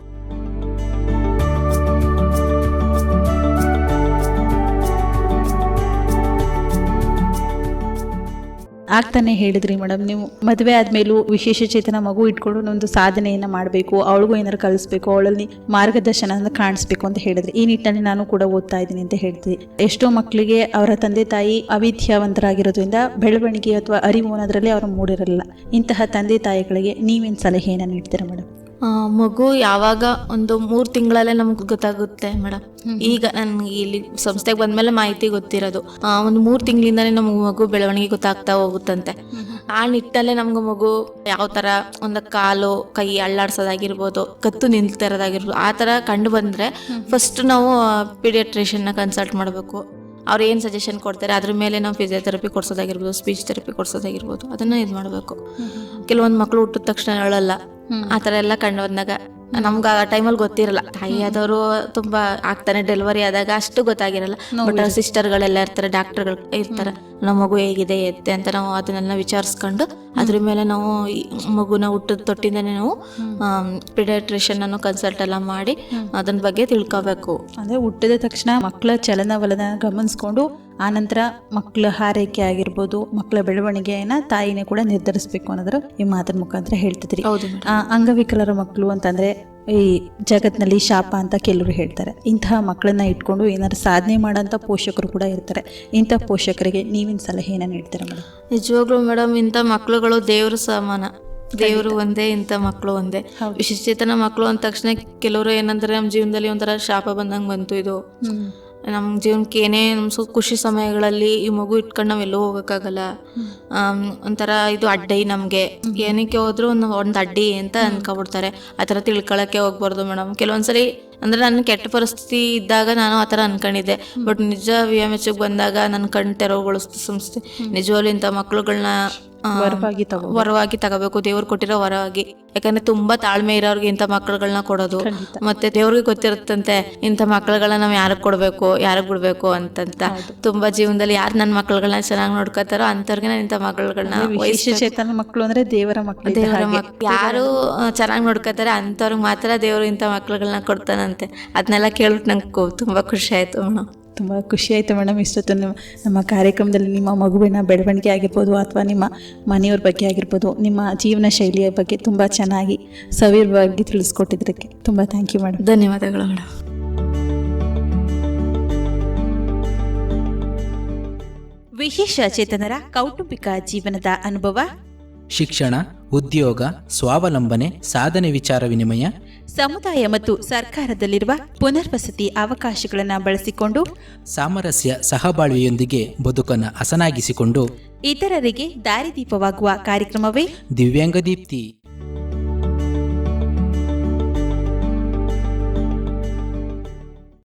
ಆಗ್ತಾನೆ ಹೇಳಿದ್ರಿ ಮೇಡಮ್. ನೀವು ಮದುವೆ ಆದ್ಮೇಲೂ ವಿಶೇಷ ಚೇತನ ಮಗು ಇಟ್ಕೊಂಡು ಒಂದು ಸಾಧನೆಯನ್ನ ಮಾಡಬೇಕು, ಅವಳಿಗೂ ಏನಾರು ಕಲಿಸ್ಬೇಕು, ಅವಳಲ್ಲಿ ಮಾರ್ಗದರ್ಶನ ಕಾಣಿಸ್ಬೇಕು ಅಂತ ಹೇಳಿದ್ರಿ. ಈ ನಿಟ್ಟಿನಲ್ಲಿ ನಾನು ಕೂಡ ಓದ್ತಾ ಇದ್ದೀನಿ ಅಂತ ಹೇಳ್ತೀವಿ. ಎಷ್ಟೋ ಮಕ್ಕಳಿಗೆ ಅವರ ತಂದೆ ತಾಯಿ ಅವಿದ್ಯಾವಂತರಾಗಿರೋದ್ರಿಂದ ಬೆಳವಣಿಗೆ ಅಥವಾ ಅರಿವು ಅನ್ನೋದ್ರಲ್ಲಿ ಅವರು ಮೂಡಿರಲ್ಲ ಇಂತಹ ತಂದೆ ತಾಯಿಗಳಿಗೆ ನೀವೇನು ಸಲಹೆಯನ್ನು ನೀಡ್ತೀರಾ ಮೇಡಮ್?
ಮಗು ಯಾವಾಗ ಒಂದು ಮೂರು ತಿಂಗಳಲ್ಲೇ ನಮ್ಗೆ ಗೊತ್ತಾಗುತ್ತೆ ಮೇಡಮ್ ಈಗ ನನ್ಗೆ ಇಲ್ಲಿ ಸಂಸ್ಥೆಗೆ ಬಂದ್ಮೇಲೆ ಮಾಹಿತಿ ಗೊತ್ತಿರೋದು. ಒಂದು ಮೂರು ತಿಂಗಳಿಂದಲೇ ನಮ್ಗೆ ಮಗು ಬೆಳವಣಿಗೆ ಗೊತ್ತಾಗ್ತಾ ಹೋಗುತ್ತಂತೆ. ಆ ನಿಟ್ಟಲ್ಲೇ ನಮ್ಗೆ ಮಗು ಯಾವ ಥರ ಒಂದು ಕಾಲು ಕೈ ಅಳ್ಳಾಡ್ಸೋದಾಗಿರ್ಬೋದು ಕತ್ತು ನಿಲ್ತಿರೋದಾಗಿರ್ಬೋದು ಆ ಥರ ಕಂಡು ಬಂದರೆ ಫಸ್ಟ್ ನಾವು ಪೀಡಿಯಾಟ್ರಿಷಿಯನ್ನ ಕನ್ಸಲ್ಟ್ ಮಾಡಬೇಕು. ಅವ್ರು ಏನು ಸಜೆಷನ್ ಕೊಡ್ತಾರೆ ಅದ್ರ ಮೇಲೆ ನಾವು ಫಿಸಿಯೋಥೆರಪಿ ಕೊಡ್ಸೋದಾಗಿರ್ಬೋದು ಸ್ಪೀಚ್ ಥೆರಪಿ ಕೊಡ್ಸೋದಾಗಿರ್ಬೋದು ಅದನ್ನ ಇದು ಮಾಡಬೇಕು. ಕೆಲವೊಂದು ಮಕ್ಕಳು ಹುಟ್ಟಿದ ತಕ್ಷಣ ಅಳಲ್ಲ ಆ ಥರ ಎಲ್ಲ ಕಂಡು ಬಂದಾಗ ನಮ್ಗೆ ಆ ಟೈಮಲ್ಲಿ ಗೊತ್ತಿರಲ್ಲ. ತಾಯಿ ಆದವರು ತುಂಬಾ ಆಗ್ತಾನೆ ಡೆಲಿವರಿ ಆದಾಗ ಅಷ್ಟು ಗೊತ್ತಾಗಿರಲ್ಲ. ಬಟ್ ಸಿಸ್ಟರ್ಗಳೆಲ್ಲ ಇರ್ತಾರೆ ಡಾಕ್ಟರ್ಗಳು ಇರ್ತಾರೆ. ನಮ್ಮ ಮಗು ಹೇಗಿದೆ ಎತ್ತೆ ಅಂತ ನಾವು ಅದನ್ನೆಲ್ಲ ವಿಚಾರಿಸ್ಕೊಂಡು ಅದ್ರ ಮೇಲೆ ನಾವು ಮಗುನ ಹುಟ್ಟಿದ ತೊಟ್ಟಿಂದನೇ ನಾವು ಪಿಡಿಯಾಟ್ರಿಷನ್ ಅನ್ನು ಕನ್ಸಲ್ಟ್ ಎಲ್ಲ ಮಾಡಿ ಅದನ್ನ ಬಗ್ಗೆ ತಿಳ್ಕೊಬೇಕು.
ಅಂದ್ರೆ ಹುಟ್ಟಿದ ತಕ್ಷಣ ಮಕ್ಕಳ ಚಲನವಲನ ಗಮನಿಸ್ಕೊಂಡು ಆನಂತರ ಮಕ್ಕಳ ಹಾರೈಕೆ ಆಗಿರ್ಬೋದು ಮಕ್ಕಳ ಬೆಳವಣಿಗೆಯನ್ನ ತಾಯಿನೇ ಕೂಡ ನಿರ್ಧರಿಸಬೇಕು ಅನ್ನೋದ್ರ ಈ ಮಾತಿನ ಮುಖಾಂತರ ಹೇಳ್ತಿದ್ರಿ.
ಹೌದು
ಅಂಗವಿಕಲರ ಮಕ್ಕಳು ಅಂತಂದ್ರೆ ಈ ಜಗತ್ನಲ್ಲಿ ಶಾಪ ಅಂತ ಕೆಲವರು ಹೇಳ್ತಾರೆ. ಇಂತಹ ಮಕ್ಕಳನ್ನ ಇಟ್ಕೊಂಡು ಏನಾದ್ರು ಸಾಧನೆ ಮಾಡೋಂಥ ಪೋಷಕರು ಕೂಡ ಇರ್ತಾರೆ. ಇಂಥ ಪೋಷಕರಿಗೆ ನೀವಿನ ಸಲಹೆಯನ್ನು ನೀಡ್ತೀರಾ ಮೇಡಮ್?
ನಿಜವಾಗ್ಲೂ ಮೇಡಮ್ ಇಂಥ ಮಕ್ಕಳುಗಳು ದೇವ್ರ ಸಮಾನ. ದೇವರು ಒಂದೇ ಇಂಥ ಮಕ್ಕಳು ಒಂದೇ. ವಿಶಿಷ್ಟೇತನ ಮಕ್ಕಳು ಅಂದ ತಕ್ಷಣ ಕೆಲವರು ಏನಂದ್ರೆ ನಮ್ಮ ಜೀವನದಲ್ಲಿ ಒಂಥರ ಶಾಪ ಬಂದಂಗೆ ಬಂತು ಇದು. ನಮ್ಮ ಜೀವನಕ್ಕೆ ಏನೇ ನಮ್ಮ ಸ್ವಲ್ಪ ಖುಷಿ ಸಮಯಗಳಲ್ಲಿ ಈ ಮಗು ಇಟ್ಕೊಂಡು ನಾವೆಲ್ಲೂ ಹೋಗೋಕ್ಕಾಗಲ್ಲ. ಆಮ್, ಒಂಥರ ಇದು ಅಡ್ಡಿ ನಮಗೆ. ಏನಕ್ಕೆ ಹೋದ್ರು ಒಂದು ಒಂದು ಅಡ್ಡಿ ಅಂತ ಅನ್ಕೊಬಿಡ್ತಾರೆ. ಆ ಥರ ತಿಳ್ಕೊಳಕ್ಕೆ ಹೋಗ್ಬಾರ್ದು ಮೇಡಮ್. ಕೆಲವೊಂದ್ಸರಿ ಅಂದ್ರೆ ನನ್ನ ಕೆಟ್ಟ ಪರಿಸ್ಥಿತಿ ಇದ್ದಾಗ ನಾನು ಆ ಥರ ಅನ್ಕೊಂಡಿದ್ದೆ. ಬಟ್ ನಿಜ ವಿ ಎಂ ಬಂದಾಗ ನನ್ನ ಕಣ್ಣು ತೆರವುಗೊಳಿಸ್ತು ಸಂಸ್ಥೆ. ನಿಜವಾಗ್ಲೂ ಇಂಥ
ವರವಾಗಿ ತಗೋ
ವರವಾಗಿ ತಗೋಬೇಕು. ದೇವ್ರು ಕೊಟ್ಟಿರೋ ವರವಾಗಿ. ಯಾಕಂದ್ರೆ ತುಂಬಾ ತಾಳ್ಮೆ ಇರೋರ್ಗೆ ಇಂಥ ಮಕ್ಳುಗಳನ್ನ ಕೊಡೋದು. ಮತ್ತೆ ದೇವ್ರಿಗೆ ಗೊತ್ತಿರುತ್ತಂತೆ ಇಂಥ ಮಕ್ಳುಗಳನ್ನ ನಾವ್ ಯಾರಿಗೆ ಕೊಡ್ಬೇಕು ಯಾರಿಗೆ ಬಿಡ್ಬೇಕು ಅಂತಂತ. ತುಂಬಾ ಜೀವನದಲ್ಲಿ ಯಾರು ನನ್ನ ಮಕ್ಳುಗಳನ್ನ ಚೆನ್ನಾಗಿ ನೋಡ್ಕೋತಾರೋ ಅಂತವ್ರಿಗೆ ನಾನು ಇಂಥ ಮಕ್ಳುಗಳನ್ನ
ವಿಶೇಷ ಚೇತನ ಮಕ್ಕಳು ಅಂದ್ರೆ ದೇವರ ಮಕ್ಕಳು
ದೇವರ ಮಕ್ಕಳು ಯಾರು ಚೆನ್ನಾಗಿ ನೋಡ್ಕೋತಾರೆ ಅಂಥವ್ರಿಗೆ ಮಾತ್ರ ದೇವ್ರು ಇಂಥ ಮಕ್ಳುಗಳನ್ನ ಕೊಡ್ತಾನಂತೆ. ಅದನ್ನೆಲ್ಲ ಕೇಳ್ಬಿಟ್ಟು ನಂಗೆ ತುಂಬಾ ಖುಷಿ ಆಯ್ತು ಮೇಡಮ್
ತುಂಬ ಖುಷಿ ಆಯಿತು ಮೇಡಮ್. ಇಷ್ಟೊತ್ತು ನಿಮ್ಮ ನಮ್ಮ ಕಾರ್ಯಕ್ರಮದಲ್ಲಿ ನಿಮ್ಮ ಮಗುವಿನ ಬೆಳವಣಿಗೆ ಆಗಿರ್ಬೋದು ಅಥವಾ ನಿಮ್ಮ ಮನೆಯವ್ರ ಬಗ್ಗೆ ಆಗಿರ್ಬೋದು ನಿಮ್ಮ ಜೀವನ ಶೈಲಿಯ ಬಗ್ಗೆ ತುಂಬ ಚೆನ್ನಾಗಿ ಸವಿರವಾಗಿ ತಿಳಿಸ್ಕೊಟ್ಟಿದ್ದಕ್ಕೆ ತುಂಬ ಥ್ಯಾಂಕ್ ಯು ಮೇಡಮ್
ಧನ್ಯವಾದಗಳು ಮೇಡಮ್
ವಿಶೇಷ ಚೇತನರ ಕೌಟುಂಬಿಕ ಜೀವನದ ಅನುಭವ.
ಶಿಕ್ಷಣ ಉದ್ಯೋಗ ಸ್ವಾವಲಂಬನೆ ಸಾಧನೆ ವಿಚಾರ ವಿನಿಮಯ
ಸಮುದಾಯ ಮತ್ತು ಸರ್ಕಾರದಲ್ಲಿರುವ ಪುನರ್ವಸತಿ ಅವಕಾಶಗಳನ್ನು ಬಳಸಿಕೊಂಡು
ಸಾಮರಸ್ಯ ಸಹಬಾಳ್ವೆಯೊಂದಿಗೆ ಬದುಕನ್ನು ಹಸನಾಗಿಸಿಕೊಂಡು
ಇತರರಿಗೆ ದಾರಿದೀಪವಾಗುವ ಕಾರ್ಯಕ್ರಮವೇ
ದಿವ್ಯಾಂಗ ದೀಪ್ತಿ